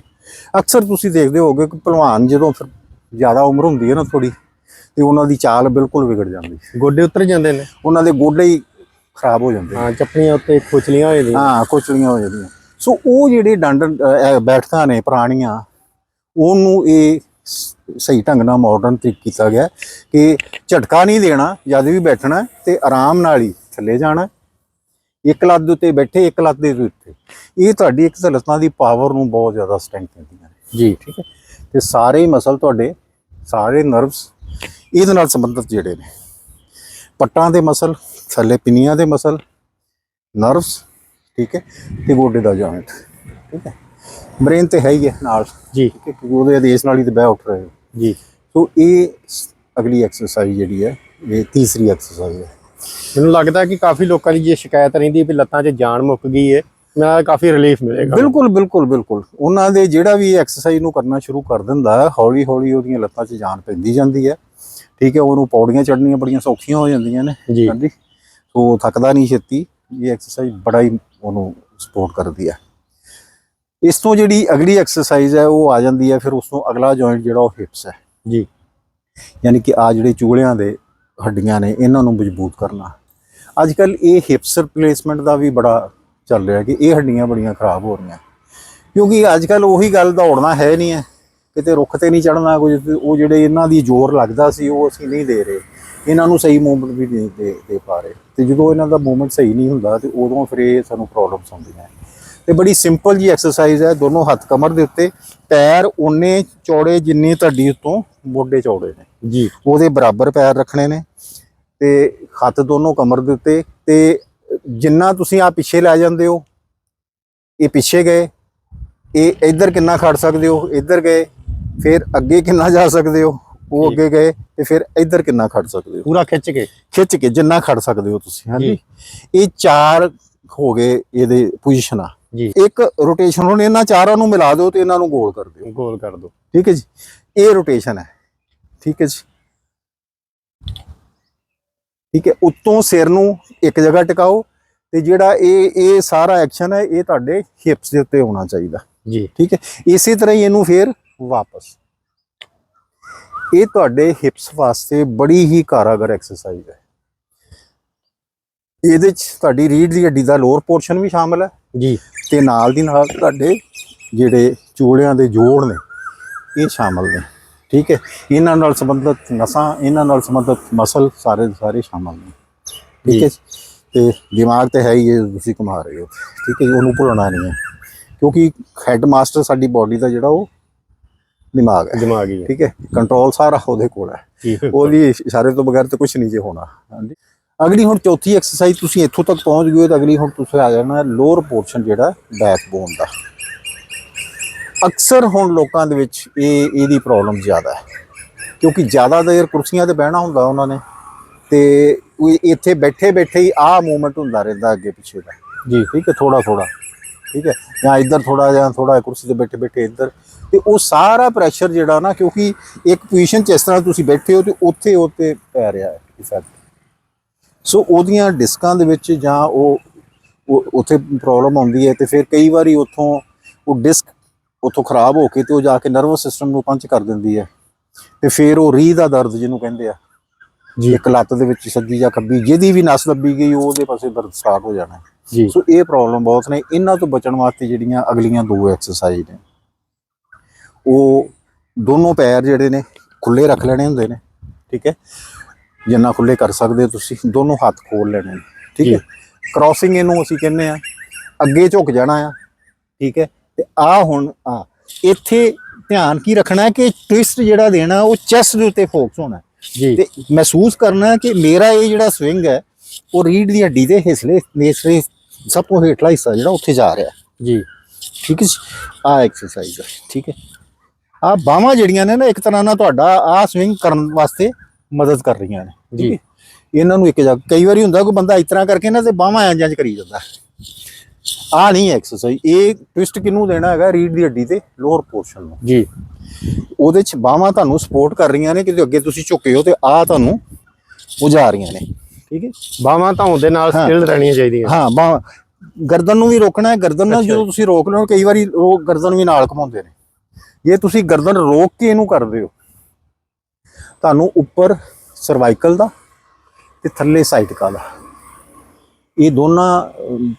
ਅਕਸਰ ਤੁਸੀਂ ਦੇਖਦੇ ਹੋਗੇ ਕਿ ਪਹਿਲਵਾਨ ਜਦੋਂ ਫਿਰ ਜ਼ਿਆਦਾ ਉਮਰ ਹੁੰਦੀ ਹੈ ਨਾ ਥੋੜੀ ਤੇ ਉਹਨਾਂ ਦੀ ਚਾਲ ਬਿਲਕੁਲ ਵਿਗੜ ਜਾਂਦੀ। ਗੋਡੇ ਉਤਰ ਜਾਂਦੇ ਨੇ। ਉਹਨਾਂ ਦੇ ਗੋਡੇ ਹੀ ਖਰਾਬ ਹੋ ਜਾਂਦੇ ਹਾਂ ਚੱਪਣੀਆਂ ਉੱਤੇ ਖੁਚਲੀਆਂ ਹੋ ਜਾਂਦੀਆਂ ਹਾਂ ਕੁਚਲੀਆਂ ਹੋ ਜਾਂਦੀਆਂ ਸੋ ਉਹ ਜਿਹੜੇ ਡੰਡ ਬੈਠਕਾਂ ਨੇ ਪੁਰਾਣੀਆਂ ਉਹਨੂੰ ਇਹ ਸਹੀ ਢੰਗ ਨਾਲ ਮਾਡਰਨ ਤਰੀਕ ਕੀਤਾ ਗਿਆ ਕਿ ਝਟਕਾ ਨਹੀਂ ਦੇਣਾ ਜਦ ਵੀ ਬੈਠਣਾ ਤੇ ਆਰਾਮ ਨਾਲ ਹੀ ਥੱਲੇ ਜਾਣਾ ਇੱਕ ਲੱਤ ਦੇ ਉੱਤੇ ਬੈਠੇ ਇੱਕ ਲੱਤ ਦੇ ਉੱਤੇ। ਇਹ ਤੁਹਾਡੀ ਇੱਕ ਲੱਤਾਂ ਦੀ ਪਾਵਰ ਨੂੰ ਬਹੁਤ ਜ਼ਿਆਦਾ ਸਟਰੈਂਥ ਦਿੰਦੀਆਂ ਨੇ ਜੀ। ਠੀਕ ਹੈ? ਤੇ ਸਾਰੇ ਮਸਲ ਤੁਹਾਡੇ ਸਾਰੇ ਨਰਵਸ ਇਹਦੇ ਨਾਲ ਸੰਬੰਧਿਤ ਜਿਹੜੇ ਨੇ। ਪੱਟਾਂ ਦੇ ਮਸਲ ਥੱਲੇ ਪਿੰਨੀਆਂ ਦੇ ਮਸਲ ਨਰਵਸ ਠੀਕ ਹੈ ਤੇ ਗੋਡੇ ਦਾ ਜੁਆਇੰਟ ਠੀਕ ਹੈ। ਬ੍ਰੇਨ ਤੇ ਹੈ ਹੀ ਹੈ ਨਾਲ। ਜੀ। ਹੈ ਉਹਦੇ ਆਦੇਸ਼ ਨਾਲ ਹੀ ਤੇ ਬਹਿ ਉੱਠ ਰਹੇ ਹੋ। ਜੀ। ਸੋ ਇਹ ਅਗਲੀ ਐਕਸਰਸਾਈਜ਼ ਜਿਹੜੀ ਹੈ ਇਹ ਤੀਸਰੀ ਐਕਸਰਸਾਈਜ਼ ਹੈ। ਮੈਨੂੰ ਲੱਗਦਾ ਕਿ ਕਾਫੀ ਲੋਕਾਂ ਦੀ ਜੇ ਸ਼ਿਕਾਇਤ ਰਹਿੰਦੀ ਵੀ ਲੱਤਾਂ 'ਚ ਜਾਨ ਮੁੱਕ ਗਈ ਹੈ ਮੈਂ ਕਾਫੀ ਰਿਲੀਫ ਮਿਲੇਗਾ। ਬਿਲਕੁਲ ਬਿਲਕੁਲ ਬਿਲਕੁਲ। ਉਹਨਾਂ ਦੇ ਜਿਹੜਾ ਵੀ ਐਕਸਰਸਾਈਜ਼ ਨੂੰ ਕਰਨਾ ਸ਼ੁਰੂ ਕਰ ਦਿੰਦਾ ਹੈ ਹੌਲੀ ਹੌਲੀ ਉਹਦੀਆਂ ਲੱਤਾਂ 'ਚ ਜਾਨ ਪੈਂਦੀ ਜਾਂਦੀ ਹੈ। ਠੀਕ ਹੈ ਉਹਨੂੰ ਪੌੜੀਆਂ ਚੜ੍ਹਨੀਆਂ ਬੜੀਆਂ ਸੌਖੀਆਂ ਹੋ ਜਾਂਦੀਆਂ ਨੇ। ਜੀ। ਹਾਂਜੀ। ਸੋ ਥੱਕਦਾ ਨਹੀਂ ਛੇਤੀ ਇਹ ਐਕਸਰਸਾਈਜ਼ ਬੜਾ ਹੀ ਉਹਨੂੰ ਸਪੋਰਟ ਕਰਦੀ ਹੈ ਇਸ ਤੋਂ ਜਿਹੜੀ ਅਗਲੀ ਐਕਸਰਸਾਈਜ਼ ਹੈ ਉਹ ਆ ਜਾਂਦੀ ਹੈ ਫਿਰ ਉਸ ਤੋਂ ਅਗਲਾ ਜੁਆਇੰਟ ਜਿਹੜਾ ਉਹ ਹਿਪਸ ਹੈ। ਜੀ। ਯਾਨੀ ਕਿ ਆ ਜਿਹੜੇ ਚੂਲਿਆਂ ਦੇ ਹੱਡੀਆਂ ਨੇ ਇਹਨਾਂ ਨੂੰ ਮਜ਼ਬੂਤ ਕਰਨਾ। ਅੱਜ ਕੱਲ ਇਹ ਹਿਪਸ ਰਿਪਲੇਸਮੈਂਟ ਦਾ ਵੀ ਬੜਾ ਚੱਲ ਰਿਹਾ ਕਿ ਇਹ ਹੱਡੀਆਂ ਬੜੀਆਂ ਖਰਾਬ ਹੋ ਰਹੀਆਂ। ਕਿਉਂਕਿ ਅੱਜ ਕੱਲ ਉਹੀ ਗੱਲ ਦੌੜਨਾ ਹੈ ਨਹੀਂ ਹੈ। ਕਿਤੇ ਰੁੱਖ ਤੇ ਨਹੀਂ ਚੜਨਾ ਕੁਝ ਉਹ ਜਿਹੜੇ ਇਹਨਾਂ ਦੀ ਜ਼ੋਰ ਲੱਗਦਾ ਸੀ ਉਹ ਅਸੀਂ ਨਹੀਂ ਦੇ ਰਹੇ। ਇਹਨਾਂ ਨੂੰ ਸਹੀ ਮੂਵਮੈਂਟ ਵੀ ਨਹੀਂ ਦੇ ਦੇ ਪਾ ਰਹੇ। ਤੇ ਜਦੋਂ ਇਹਨਾਂ ਦਾ ਮੂਵਮੈਂਟ ਸਹੀ ਨਹੀਂ ਹੁੰਦਾ ਤੇ ਉਦੋਂ ਫਿਰ ਇਹ ਸਾਨੂੰ ਪ੍ਰੋਬਲਮਸ ਆਉਂਦੀਆਂ ਤੇ ਬੜੀ ਸਿੰਪਲ ਜੀ ਐਕਸਰਸਾਈਜ਼ ਹੈ ਦੋਨੋਂ ਹੱਥ ਕਮਰ ਦੇ ਉੱਤੇ। ਪੈਰ ਉਨੇ ਚੌੜੇ ਜਿੰਨੇ ਤੁਹਾਡੀ ਉਤੋਂ ਮੋਢੇ ਚੌੜੇ ਨੇ। ਜੀ। ਉਹਦੇ ਬਰਾਬਰ ਪੈਰ ਰੱਖਣੇ ਨੇ। ਤੇ ਹੱਥ ਦੋਨੋਂ ਕਮਰ ਦੇ ਉੱਤੇ। ਤੇ ਜਿੰਨਾ ਤੁਸੀਂ ਆ ਪਿੱਛੇ ਲੈ ਜਾਂਦੇ ਹੋ ਇਹ ਪਿੱਛੇ ਗਏ। ਇਹ ਇੱਧਰ ਕਿੰਨਾ ਖੜ ਸਕਦੇ ਹੋ? ਇੱਧਰ ਗਏ। ਫਿਰ ਅੱਗੇ ਕਿੰਨਾ ਜਾ ਸਕਦੇ ਹੋ? ਉਹ। ਅੱਗੇ ਗਏ ਤੇ ਫਿਰ ਇੱਧਰ ਕਿੰਨਾ ਖੜ ਸਕਦੇ ਹੋ? ਪੂਰਾ ਖਿੱਚ ਕੇ। ਖਿੱਚ ਕੇ ਜਿੰਨਾ ਖੜ ਸਕਦੇ ਹੋ ਤੁਸੀਂ ਹਾਂਜੀ। ਇਹ ਚਾਰ ਹੋ ਗਏ ਇਹਦੇ ਪੋਜੀਸ਼ਨਾਂ ਜੀ। ਇੱਕ ਰੋਟੇਸ਼ਨ ਹੁਣ ਇਹਨਾਂ ਚਾਰਾਂ ਨੂੰ ਮਿਲਾ ਦਿਓ ਤੇ ਇਹਨਾਂ ਨੂੰ ਗੋਲ ਕਰ ਦਿਓ। ਗੋਲ ਕਰ ਦੋ ਠੀਕ ਹੈ ਜੀ? ਇਹ ਰੋਟੇਸ਼ਨ ਹੈ। ਠੀਕ ਹੈ ਜੀ? ਠੀਕ ਹੈ ਉੱਤੋਂ ਸਿਰ ਨੂੰ ਇੱਕ ਜਗ੍ਹਾ ਟਿਕਾਓ ਤੇ ਜਿਹੜਾ ਇਹ ਇਹ ਸਾਰਾ ਐਕਸ਼ਨ ਹੈ ਇਹ ਤੁਹਾਡੇ ਹਿਪਸ ਦੇ ਉੱਤੇ ਹੋਣਾ ਚਾਹੀਦਾ। ਜੀ। ਠੀਕ ਹੈ? ਇਸੇ ਤਰ੍ਹਾਂ ਹੀ ਇਹਨੂੰ ਫੇਰ ਵਾਪਸ। ਇਹ ਤੁਹਾਡੇ ਹਿਪਸ ਵਾਸਤੇ ਬੜੀ ਹੀ ਕਾਰਾਗਰ ਐਕਸਰਸਾਈਜ਼ ਹੈ। ਇਹਦੇ ਚ ਤੁਹਾਡੀ ਰੀੜ ਦੀ ਹੱਡੀ ਦਾ ਲੋਅਰ ਪੋਰਸ਼ਨ ਵੀ ਸ਼ਾਮਲ ਹੈ। ਜੀ। ਤੇ ਨਾਲ ਦੀ ਨਾਲ ਤੁਹਾਡੇ ਜਿਹੜੇ ਚੂੜਿਆਂ ਦੇ ਜੋੜ ਨੇ ਇਹ ਸ਼ਾਮਲ ਨੇ। ਠੀਕ ਹੈ? ਇਹਨਾਂ ਨਾਲ ਸੰਬੰਧਿਤ ਨਸਾਂ ਇਹਨਾਂ ਨਾਲ ਸੰਬੰਧਿਤ ਮਸਲ ਸਾਰੇ ਸਾਰੇ ਸ਼ਾਮਲ ਨੇ। ਠੀਕ ਹੈ? ਤੇ ਦਿਮਾਗ ਤੇ ਹੈ ਹੀ ਇਹ ਤੁਸੀਂ ਘੁਮਾ ਰਹੇ ਹੋ। ਠੀਕ ਹੈ ਉਹਨੂੰ ਭੁੱਲਣਾ ਨਹੀਂ ਹੈ। ਕਿਉਂਕਿ ਹੈਡ ਮਾਸਟਰ ਸਾਡੀ ਬਾਡੀ ਦਾ ਜਿਹੜਾ ਉਹ ਦਿਮਾਗ ਹੈ। ਦਿਮਾਗੀ ਹੈ ਠੀਕ ਹੈ? ਕੰਟਰੋਲ ਸਾਰਾ ਉਹਦੇ ਕੋਲ ਹੈ। ਉਹਦੀ ਇਸ਼ਾਰੇ ਤੋਂ ਬਗੈਰ ਤਾਂ ਕੁਝ ਨਹੀਂ ਜੇ ਹੋਣਾ। ਹਾਂਜੀ। ਅਗਲੀ ਹੁਣ ਚੌਥੀ ਐਕਸਰਸਾਈਜ਼ ਤੁਸੀਂ ਇੱਥੋਂ ਤੱਕ ਪਹੁੰਚ ਗਏ ਹੋ ਤਾਂ ਅਗਲੀ ਹੁਣ ਤੁਸੀਂ ਆ ਜਾਣਾ ਲੋਅਰ ਪੋਰਸ਼ਨ ਜਿਹੜਾ ਬੈਕਬੋਨ ਦਾ। ਅਕਸਰ ਹੁਣ ਲੋਕਾਂ ਦੇ ਵਿੱਚ ਇਹ ਇਹਦੀ ਪ੍ਰੋਬਲਮ ਜ਼ਿਆਦਾ ਹੈ। ਕਿਉਂਕਿ ਜ਼ਿਆਦਾ ਦੇਰ ਕੁਰਸੀਆਂ ਤੇ ਬਹਿਣਾ ਹੁੰਦਾ ਉਹਨਾਂ ਨੇ। ਤੇ ਇੱਥੇ ਬੈਠੇ ਬੈਠੇ ਹੀ ਆਹ ਮੂਵਮੈਂਟ ਹੁੰਦਾ ਰਹਿੰਦਾ ਅੱਗੇ ਪਿੱਛੇ ਦਾ। ਜੀ। ਠੀਕ ਹੈ? ਥੋੜਾ ਥੋੜਾ ਠੀਕ ਹੈ? ਜਾਂ ਇੱਧਰ ਥੋੜਾ ਜਾਂ ਥੋੜਾ ਕੁਰਸੀ ਤੇ ਬੈਠੇ ਬੈਠੇ ਇੱਧਰ। ਤੇ ਉਹ ਸਾਰਾ ਪ੍ਰੈਸ਼ਰ ਜਿਹੜਾ ਨਾ ਕਿਉਂਕਿ ਇੱਕ ਪੋਜੀਸ਼ਨ 'ਚ ਇਸ ਤਰ੍ਹਾਂ ਤੁਸੀਂ ਬੈਠੇ ਹੋ ਤੇ ਉੱਥੇ ਉੱਤੇ ਪੈ ਰਿਹਾ ਹੈ ਇਫੈਕਟ ਸੋ ਉਹਦੀਆਂ ਡਿਸਕਾਂ ਦੇ ਵਿੱਚ ਜਾਂ ਉਹ ਉੱਥੇ ਪ੍ਰੋਬਲਮ ਆਉਂਦੀ ਹੈ ਤੇ ਫਿਰ ਕਈ ਵਾਰੀ ਉੱਥੋਂ ਉਹ ਡਿਸਕ ਉੱਥੋਂ ਖਰਾਬ ਹੋ ਕੇ ਤੇ ਉਹ ਜਾ ਕੇ ਨਰਵਸ ਸਿਸਟਮ ਨੂੰ ਪੰਚ ਕਰ ਦਿੰਦੀ ਹੈ। ਤੇ ਫਿਰ ਉਹ ਰੀਹ ਦਾ ਦਰਦ ਜਿਹਨੂੰ ਕਹਿੰਦੇ ਆ। ਜੀ। ਇੱਕ ਲੱਤ ਦੇ ਵਿੱਚ ਸੱਜੀ ਜਾਂ ਖੱਬੀ ਜਿਹਦੀ ਵੀ ਨਸ ਦੱਬੀ ਗਈ ਉਹਦੇ ਪਾਸੇ ਦਰਦ ਸਟਾਰਟ ਹੋ ਜਾਣਾ ਜੀ। ਸੋ ਇਹ ਪ੍ਰੋਬਲਮ ਬਹੁਤ ਨੇ। ਇਹਨਾਂ ਤੋਂ ਬਚਣ ਵਾਸਤੇ ਜਿਹੜੀਆਂ ਅਗਲੀਆਂ ਦੋ ਐਕਸਰਸਾਈਜ਼ ਨੇ। ਉਹ ਦੋਨੋਂ ਪੈਰ ਜਿਹੜੇ ਨੇ ਖੁੱਲੇ ਰੱਖ ਲੈਣੇ ਹੁੰਦੇ ਨੇ ਠੀਕ ਹੈ? ਜਿੰਨਾ ਖੁੱਲੇ ਕਰ ਸਕਦੇ ਹੋ ਤੁਸੀਂ ਦੋਨੋਂ ਹੱਥ ਖੋਲ ਲੈਣੇ ਨੇ ਠੀਕ ਹੈ? ਕ੍ਰਾਸਿੰਗ ਇਹਨੂੰ ਅਸੀਂ ਕਹਿੰਦੇ ਆ ਅੱਗੇ ਝੁਕ ਜਾਣਾ ਆ ਠੀਕ ਹੈ? ਤੇ ਆ ਹੁਣ ਆ ਇੱਥੇ ਧਿਆਨ ਕੀ ਰੱਖਣਾ ਹੈ ਕਿ ਟਵਿਸਟ ਜਿਹੜਾ ਦੇਣਾ ਉਹ ਚੈਸਟ ਦੇ ਉੱਤੇ ਫੋਕਸ ਹੋਣਾ। ਜੀ। ਤੇ ਮਹਿਸੂਸ ਕਰਨਾ ਕਿ ਮੇਰਾ ਇਹ ਜਿਹੜਾ ਸਵਿੰਗ ਹੈ ਉਹ ਰੀੜ ਦੀ ਹੱਡੀ ਦੇ ਹਿਸਲੇ ਨੇਸਲੇ ਸਭ ਤੋਂ ਹੇਠਲਾ ਹਿੱਸਾ ਜਿਹੜਾ ਉੱਥੇ ਜਾ ਰਿਹਾ। ਜੀ। ਠੀਕ ਹੈ ਆ ਐਕਸਰਸਾਈਜ਼ ਹੈ ਠੀਕ ਹੈ? ਆ ਬਾਹਾਂ ਜਿਹੜੀਆਂ ਨੇ ਨਾ ਇੱਕ ਤਰ੍ਹਾਂ ਨਾਲ ਤੁਹਾਡਾ ਆ ਸਵਿੰਗ ਕਰਨ ਵਾਸਤੇ ਮਦਦ ਕਰ ਰਹੀਆਂ ਨੇ ਜੀ। ਇਹਨਾਂ ਨੂੰ ਇੱਕ ਜਗ੍ਹਾ ਕਈ ਵਾਰੀ ਹੁੰਦਾ ਕੋਈ ਬੰਦਾ ਇਸ ਤਰ੍ਹਾਂ ਕਰਕੇ ਨਾ ਤੇ ਬਾਹਾਂ ਇੰਜ ਇੰਜ ਕਰੀ ਜਾਂਦਾ। ਆ ਨਹੀਂ ਐਕਸਰਸਾਈਜ਼ ਇਹ ਟਵਿਸਟ ਕਿਹਨੂੰ ਦੇਣਾ ਹੈਗਾ ਰੀੜ ਦੀ ਹੱਡੀ ਤੇ ਲੋਅਰ ਪੋਰਸ਼ਨ ਨੂੰ। ਜੀ। ਉਹਦੇ ਚ ਬਾਹਾਂ ਤੁਹਾਨੂੰ ਸਪੋਰਟ ਕਰ ਰਹੀਆਂ ਨੇ ਕਿ ਅੱਗੇ ਤੁਸੀਂ ਝੁਕੇ ਹੋ ਤੇ ਆ ਤੁਹਾਨੂੰ ਉਜਾ ਰਹੀਆਂ ਨੇ ਠੀਕ ਹੈ? ਬਾਹਾਂ ਧੌਣ ਦੇ ਨਾਲ। ਸਟਿਲ ਰਹਿਣੀਆਂ ਚਾਹੀਦੀਆਂ। ਹਾਂ ਬਾਹ ਗਰਦਨ ਨੂੰ ਵੀ ਰੋਕਣਾ ਹੈ ਗਰਦਨ ਨਾਲ ਜਦੋਂ ਤੁਸੀਂ ਰੋਕ ਲਓ ਕਈ ਵਾਰੀ ਉਹ ਗਰਦਨ ਵੀ ਨਾਲ ਘਮਾਉਂਦੇ ਨੇ। ਜੇ ਤੁਸੀਂ ਗਰਦਨ ਰੋਕ ਕੇ ਇਹਨੂੰ ਕਰਦੇ ਹੋ ਤੁਹਾਨੂੰ ਉੱਪਰ ਸਰਵਾਈਕਲ ਦਾ ਤੇ ਥੱਲੇ ਸਾਈਟਕਾ ਦਾ। ਇਹ ਦੋਨਾਂ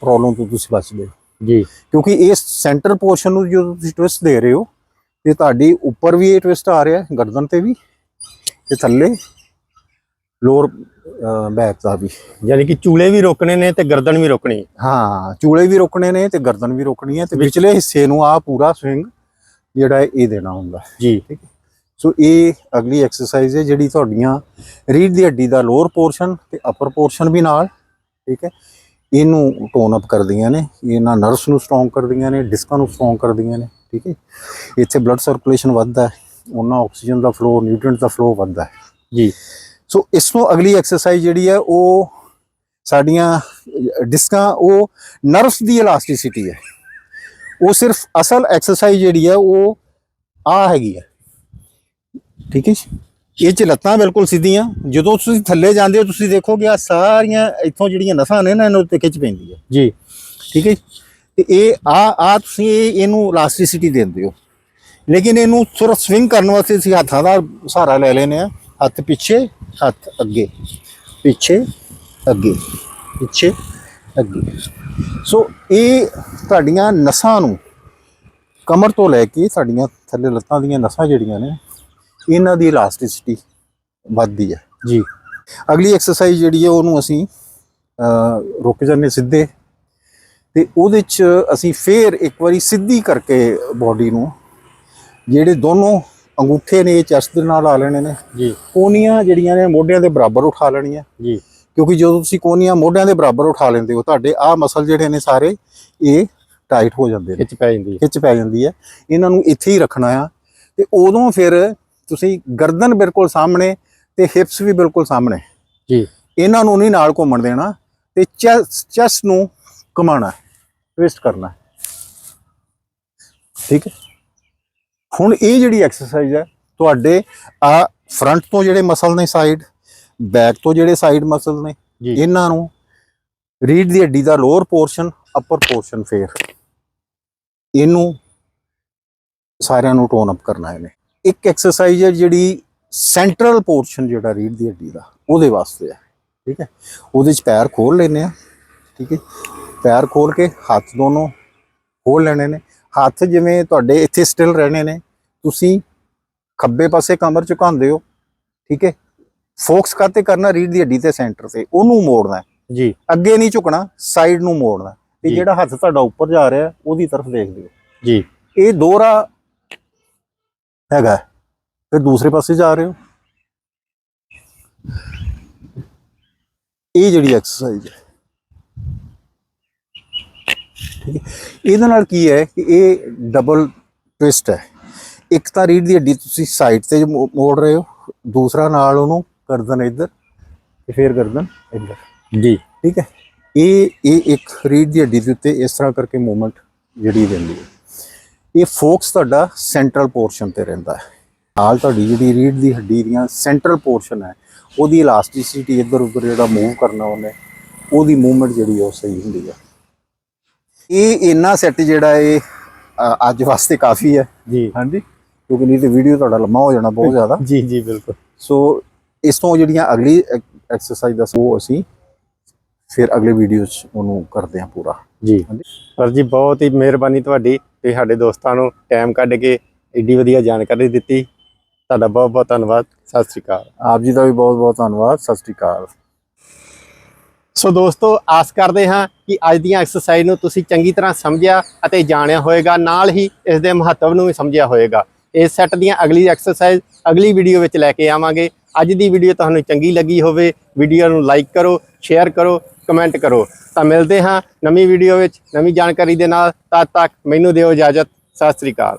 ਪ੍ਰੋਬਲਮ ਤੋਂ ਤੁਸੀਂ ਬਚਦੇ ਹੋ। ਜੀ। ਕਿਉਂਕਿ ਇਹ ਸੈਂਟਰ ਪੋਰਸ਼ਨ ਨੂੰ ਜਦੋਂ ਤੁਸੀਂ ਟਵਿਸਟ ਦੇ ਰਹੇ ਹੋ ਤੇ ਤੁਹਾਡੀ ਉੱਪਰ ਵੀ ਇਹ ਟਵਿਸਟ ਆ ਰਿਹਾ ਗਰਦਨ ਤੇ ਵੀ ਤੇ ਥੱਲੇ ਲੋਅਰ ਬੈਕ ਦਾ ਵੀ। ਯਾਨੀ ਕਿ ਚੂਲੇ ਵੀ ਰੋਕਣੇ ਨੇ ਤੇ ਗਰਦਨ ਵੀ ਰੋਕਣੀ ਹਾਂ। ਚੂਲੇ ਵੀ ਰੋਕਣੇ ਨੇ ਤੇ ਗਰਦਨ ਵੀ ਰੋਕਣੀ ਹੈ ਤੇ ਵਿਚਲੇ ਹਿੱਸੇ ਨੂੰ ਆ ਪੂਰਾ ਸਵਿੰਗ ਜਿਹੜਾ ਹੈ ਇਹ ਦੇਣਾ ਹੁੰਦਾ। ਜੀ। ਠੀਕ ਹੈ। ਸੋ ਇਹ ਅਗਲੀ ਐਕਸਰਸਾਈਜ਼ ਹੈ ਜਿਹੜੀ ਤੁਹਾਡੀਆਂ ਰੀੜ ਦੀ ਹੱਡੀ ਦਾ ਲੋਅਰ ਪੋਰਸ਼ਨ ਤੇ ਅਪਰ ਪੋਰਸ਼ਨ ਵੀ ਨਾਲ। ਠੀਕ ਹੈ। ਇਹਨੂੰ ਟੋਨ ਅਪ ਕਰਦੀਆਂ ਨੇ। ਇਹਨਾਂ ਨਰਵਸ ਨੂੰ ਸਟਰੋਂਗ ਕਰਦੀਆਂ ਨੇ ਡਿਸਕਾਂ ਨੂੰ ਸਟਰੋਂਗ ਕਰਦੀਆਂ ਨੇ। ਠੀਕ ਹੈ। ਇੱਥੇ ਬਲੱਡ ਸਰਕੂਲੇਸ਼ਨ ਵੱਧਦਾ ਹੈ। ਉਹਨਾਂ ਆਕਸੀਜਨ ਦਾ ਫਲੋ ਨਿਊਟ੍ਰੀਐਂਟ ਦਾ ਫਲੋ ਵੱਧਦਾ ਹੈ। ਜੀ। ਸੋ ਇਸ ਤੋਂ ਅਗਲੀ ਐਕਸਰਸਾਈਜ਼ ਜਿਹੜੀ ਹੈ ਉਹ ਸਾਡੀਆਂ ਡਿਸਕਾਂ ਉਹ ਨਰਵਸ ਦੀ ਇਲਾਸਟੀਸਿਟੀ ਹੈ। ਉਹ ਸਿਰਫ ਅਸਲ ਐਕਸਰਸਾਈਜ਼ ਜਿਹੜੀ ਹੈ ਉਹ ਆ ਹੈਗੀ ਹੈ ਠੀਕ ਹੈ ਜੀ? ਇਹ ਚ ਲੱਤਾਂ ਬਿਲਕੁਲ ਸਿੱਧੀਆਂ। ਜਦੋਂ ਤੁਸੀਂ ਥੱਲੇ ਜਾਂਦੇ ਹੋ ਤੁਸੀਂ ਦੇਖੋਗੇ ਆ ਸਾਰੀਆਂ ਇੱਥੋਂ ਜਿਹੜੀਆਂ ਨਸਾਂ ਨੇ ਨਾ ਇਹਨਾਂ ਉੱਤੇ ਖਿੱਚ ਪੈਂਦੀ ਹੈ ਜੀ। ਠੀਕ ਹੈ ਜੀ? ਤੇ ਇਹ ਆ ਆ ਤੁਸੀਂ ਇਹ- ਇਹਨੂੰ ਇਲਾਸਟਿਸਿਟੀ ਦਿੰਦੇ ਹੋ। ਲੇਕਿਨ ਇਹਨੂੰ ਥੋੜਾ ਸਵਿੰਗ ਕਰਨ ਵਾਸਤੇ ਅਸੀਂ ਹੱਥਾਂ ਦਾ ਸਹਾਰਾ ਲੈ ਲੈਨੇ ਆ। ਹੱਥ ਪਿੱਛੇ ਹੱਥ ਅੱਗੇ। ਪਿੱਛੇ ਅੱਗੇ। ਪਿੱਛੇ ਅੱਗੇ। ਸੋ ਇਹ ਤੁਹਾਡੀਆਂ ਨਸਾਂ ਨੂੰ ਕਮਰ ਤੋਂ ਲੈ ਕੇ ਸਾਡੀਆਂ ਥੱਲੇ ਲੱਤਾਂ ਦੀਆਂ ਨਸਾਂ ਜਿਹੜੀਆਂ ਨੇ ਇਹਨਾਂ ਦੀ ਇਲਾਸਟਿਸਿਟੀ ਵੱਧਦੀ ਹੈ। ਜੀ। ਅਗਲੀ ਐਕਸਰਸਾਈਜ਼ ਜਿਹੜੀ ਹੈ ਉਹਨੂੰ ਅਸੀਂ ਰੁਕ ਜਾਂਦੇ ਸਿੱਧੇ। ਤੇ ਉਹਦੇ ਚ ਅਸੀਂ ਫੇਰ ਇੱਕ ਵਾਰੀ ਸਿੱਧੀ ਕਰਕੇ ਬਾਡੀ ਨੂੰ ਜਿਹੜੇ ਦੋਨੋਂ ਅੰਗੂਠੇ ਨੇ ਚੈਸਟ ਦੇ ਨਾਲ ਆ ਲੈਣੇ ਨੇ। ਜੀ। ਕੋਨੀਆਂ ਜਿਹੜੀਆਂ ਨੇ ਮੋਢਿਆਂ ਦੇ ਬਰਾਬਰ ਉਠਾ ਲੈਣੀਆਂ। ਜੀ। ਕਿਉਂਕਿ ਜਦੋਂ ਤੁਸੀਂ ਕੋਨੀਆਂ ਮੋਢਿਆਂ ਦੇ ਬਰਾਬਰ ਉਠਾ ਲੈਂਦੇ ਹੋ ਤੁਹਾਡੇ ਆਹ ਮਸਲ ਜਿਹੜੇ ਨੇ ਸਾਰੇ ਇਹ ਟਾਈਟ ਹੋ ਜਾਂਦੇ ਨੇ। ਖਿੱਚ ਪੈ ਜਾਂਦੀ ਹੈ। ਖਿੱਚ ਪੈ ਜਾਂਦੀ ਹੈ। ਇਹਨਾਂ ਨੂੰ ਇੱਥੇ ਹੀ ਰੱਖਣਾ ਆ। ਤੇ ਉਦੋਂ ਫਿਰ ਤੁਸੀਂ ਗਰਦਨ ਬਿਲਕੁਲ ਸਾਹਮਣੇ ਤੇ ਹਿਪਸ ਵੀ ਬਿਲਕੁਲ ਸਾਹਮਣੇ। ਜੀ। ਇਹਨਾਂ ਨੂੰ ਨਹੀਂ ਨਾਲ ਘੁੰਮਣ ਦੇਣਾ ਤੇ ਚੈਸਟ ਨੂੰ ਘੁਮਾਉਣਾ ਟਵਿਸਟ ਕਰਨਾ। ਠੀਕ ਹੈ? ਹੁਣ ਇਹ ਜਿਹੜੀ ਐਕਸਰਸਾਈਜ਼ ਹੈ ਤੁਹਾਡੇ ਆ ਫਰੰਟ ਤੋਂ ਜਿਹੜੇ ਮਸਲ ਨੇ ਸਾਈਡ ਬੈਕ ਤੋਂ ਜਿਹੜੇ ਸਾਈਡ ਮਸਲ ਨੇ ਇਹਨਾਂ ਨੂੰ ਰੀੜ ਦੀ ਹੱਡੀ ਦਾ ਲੋਅਰ ਪੋਰਸ਼ਨ ਅਪਰ ਪੋਰਸ਼ਨ ਫੇਰ ਇਹਨੂੰ ਸਾਰਿਆਂ ਨੂੰ ਟੋਨ ਅਪ ਕਰਨਾ ਇਹਨੇ। ਇੱਕ ਐਕਸਰਸਾਈਜ਼ ਹੈ ਜਿਹੜੀ ਸੈਂਟਰਲ ਪੋਰਸ਼ਨ ਜਿਹੜਾ ਰੀੜ ਦੀ ਹੱਡੀ ਦਾ ਉਹਦੇ ਵਾਸਤੇ ਹੈ ਠੀਕ ਹੈ? ਉਹਦੇ ਚ ਪੈਰ ਖੋਲ ਲੈਨੇ ਆ ਠੀਕ ਹੈ? ਪੈਰ ਖੋਲ ਕੇ ਹੱਥ ਦੋਨੋਂ ਖੋਲ ਲੈਣੇ ਨੇ। ਹੱਥ ਜਿਵੇਂ ਤੁਹਾਡੇ ਇੱਥੇ ਸਟਿਲ ਰਹਿਣੇ ਨੇ ਤੁਸੀਂ ਖੱਬੇ ਪਾਸੇ ਕਮਰ ਝੁਕਾਉਂਦੇ ਹੋ ਠੀਕ ਹੈ? ਫੋਕਸ ਕਾਤੇ ਕਰਨਾ? ਰੀੜ ਦੀ ਹੱਡੀ ਤੇ ਸੈਂਟਰ ਤੇ। ਉਹਨੂੰ ਮੋੜਨਾ। ਜੀ। ਅੱਗੇ ਨਹੀਂ ਝੁਕਣਾ ਸਾਈਡ ਨੂੰ ਮੋੜਨਾ ਤੇ। ਜਿਹੜਾ ਹੱਥ ਤੁਹਾਡਾ ਉੱਪਰ ਜਾ ਰਿਹਾ ਉਹਦੀ ਤਰਫ ਦੇਖਦੇ ਹੋ ਜੀ। ਇਹ ਦੋਹਰਾ ਹੈਗਾ। ਫਿਰ ਦੂਸਰੇ ਪਾਸੇ ਜਾ ਰਹੇ ਹੋ। ਇਹ ਜਿਹੜੀ ਐਕਸਰਸਾਈਜ਼ ਹੈ। ਠੀਕ ਹੈ। ਇਹਦੇ ਨਾਲ ਕੀ ਹੈ ਕਿ ਇਹ ਡਬਲ ਟਵਿਸਟ ਹੈ। ਇੱਕ ਤਾਂ ਰੀੜ ਦੀ ਹੱਡੀ ਤੁਸੀਂ ਸਾਈਡ ਤੇ ਮੋੜ ਰਹੇ ਹੋ। ਦੂਸਰਾ ਨਾਲ ਉਹਨੂੰ ਗਰਦਨ ਇੱਧਰ ਤੇ ਫਿਰ ਗਰਦਨ ਇੱਧਰ। ਜੀ। ਠੀਕ ਹੈ? ਇਹ ਇਹ ਇੱਕ ਰੀੜ ਦੀ ਹੱਡੀ ਦੇ ਉੱਤੇ ਇਸ ਤਰ੍ਹਾਂ ਕਰਕੇ ਮੂਵਮੈਂਟ ਜਿਹੜੀ ਦਿੰਦੀ ਹੈ। ਇਹ ਫੋਕਸ ਤੁਹਾਡਾ ਸੈਂਟਰਲ ਪੋਰਸ਼ਨ ਤੇ ਰਹਿੰਦਾ ਹੈ। ਨਾਲ ਤੁਹਾਡੀ ਜਿਹੜੀ ਰੀੜ ਦੀ ਹੱਡੀ ਦੀਆਂ ਸੈਂਟਰਲ ਪੋਰਸ਼ਨ ਹੈ ਉਹਦੀ ਇਲਾਸਟਿਸਿਟੀ ਇੱਧਰ ਉੱਧਰ ਜਿਹੜਾ ਮੂਵ ਕਰਨਾ ਉਹਨੇ ਉਹਦੀ ਮੂਵਮੈਂਟ ਜਿਹੜੀ ਉਹ ਸਹੀ ਹੁੰਦੀ ਹੈ ਇਹ ਇੰਨਾ ਸੈੱਟ ਜਿਹੜਾ ਇਹ ਅੱਜ ਵਾਸਤੇ ਕਾਫੀ ਹੈ। ਜੀ। ਹਾਂਜੀ? ਕਿਉਂਕਿ ਨਹੀਂ ਤੇ ਵੀਡੀਓ ਤੁਹਾਡਾ ਲੰਮਾ ਹੋ ਜਾਣਾ ਬਹੁਤ ਜ਼ਿਆਦਾ। ਜੀ ਜੀ ਬਿਲਕੁਲ। ਸੋ ਇਸ ਤੋਂ ਜਿਹੜੀਆਂ ਅਗਲੀ ਐਕਸਰਸਾਈਜ਼ ਦਾ ਉਹ ਅਸੀਂ ਫਿਰ ਅਗਲੇ ਵੀਡੀਓ 'ਚ ਉਹਨੂੰ ਕਰਦੇ ਹਾਂ ਪੂਰਾ। ਜੀ। ਸਰ ਜੀ ਬਹੁਤ ਹੀ ਮਿਹਰਬਾਨੀ ਤੁਹਾਡੀ ਤੇ ਸਾਡੇ ਦੋਸਤਾਂ ਨੂੰ ਟਾਈਮ ਕੱਢ ਕੇ ਏਡੀ ਵਧੀਆ ਜਾਣਕਾਰੀ ਦਿੱਤੀ। ਤੁਹਾਡਾ ਬਹੁਤ ਬਹੁਤ ਧੰਨਵਾਦ। ਸਤਿ ਸ਼੍ਰੀ ਅਕਾਲ। ਆਪ ਜੀ ਦਾ ਵੀ ਬਹੁਤ ਬਹੁਤ ਧੰਨਵਾਦ। ਸਤਿ ਸ਼੍ਰੀ ਅਕਾਲ। ਸੋ ਦੋਸਤੋ ਆਸ ਕਰਦੇ ਹਾਂ ਕਿ ਅੱਜ ਦੀਆਂ ਐਕਸਰਸਾਈਜ਼ ਨੂੰ ਤੁਸੀਂ ਚੰਗੀ ਤਰ੍ਹਾਂ ਸਮਝਿਆ ਅਤੇ ਜਾਣਿਆ ਹੋਵੇਗਾ ਨਾਲ ਹੀ ਇਸ ਦੇ ਮਹੱਤਵ ਨੂੰ ਵੀ ਸਮਝਿਆ ਹੋਵੇਗਾ ਇਸ ਸੈੱਟ ਦੀਆਂ ਅਗਲੀ ਐਕਸਰਸਾਈਜ਼ ਅਗਲੀ ਵੀਡੀਓ ਵਿੱਚ ਲੈ ਕੇ ਆਵਾਂਗੇ। ਅੱਜ ਦੀ ਵੀਡੀਓ ਤੁਹਾਨੂੰ ਚੰਗੀ ਲੱਗੀ ਹੋਵੇ ਵੀਡੀਓ ਨੂੰ ਲਾਈਕ ਕਰੋ ਸ਼ੇਅਰ ਕਰੋ ਕਮੈਂਟ ਕਰੋ। ਤਾਂ ਮਿਲਦੇ ਹਾਂ ਨਵੀਂ ਵੀਡੀਓ ਵਿੱਚ, ਨਵੀਂ ਜਾਣਕਾਰੀ ਦੇ ਨਾਲ, ਤਦ ਤੱਕ ਮੈਨੂੰ ਦਿਓ ਇਜਾਜ਼ਤ। ਸਤਿ ਸ੍ਰੀ ਅਕਾਲ।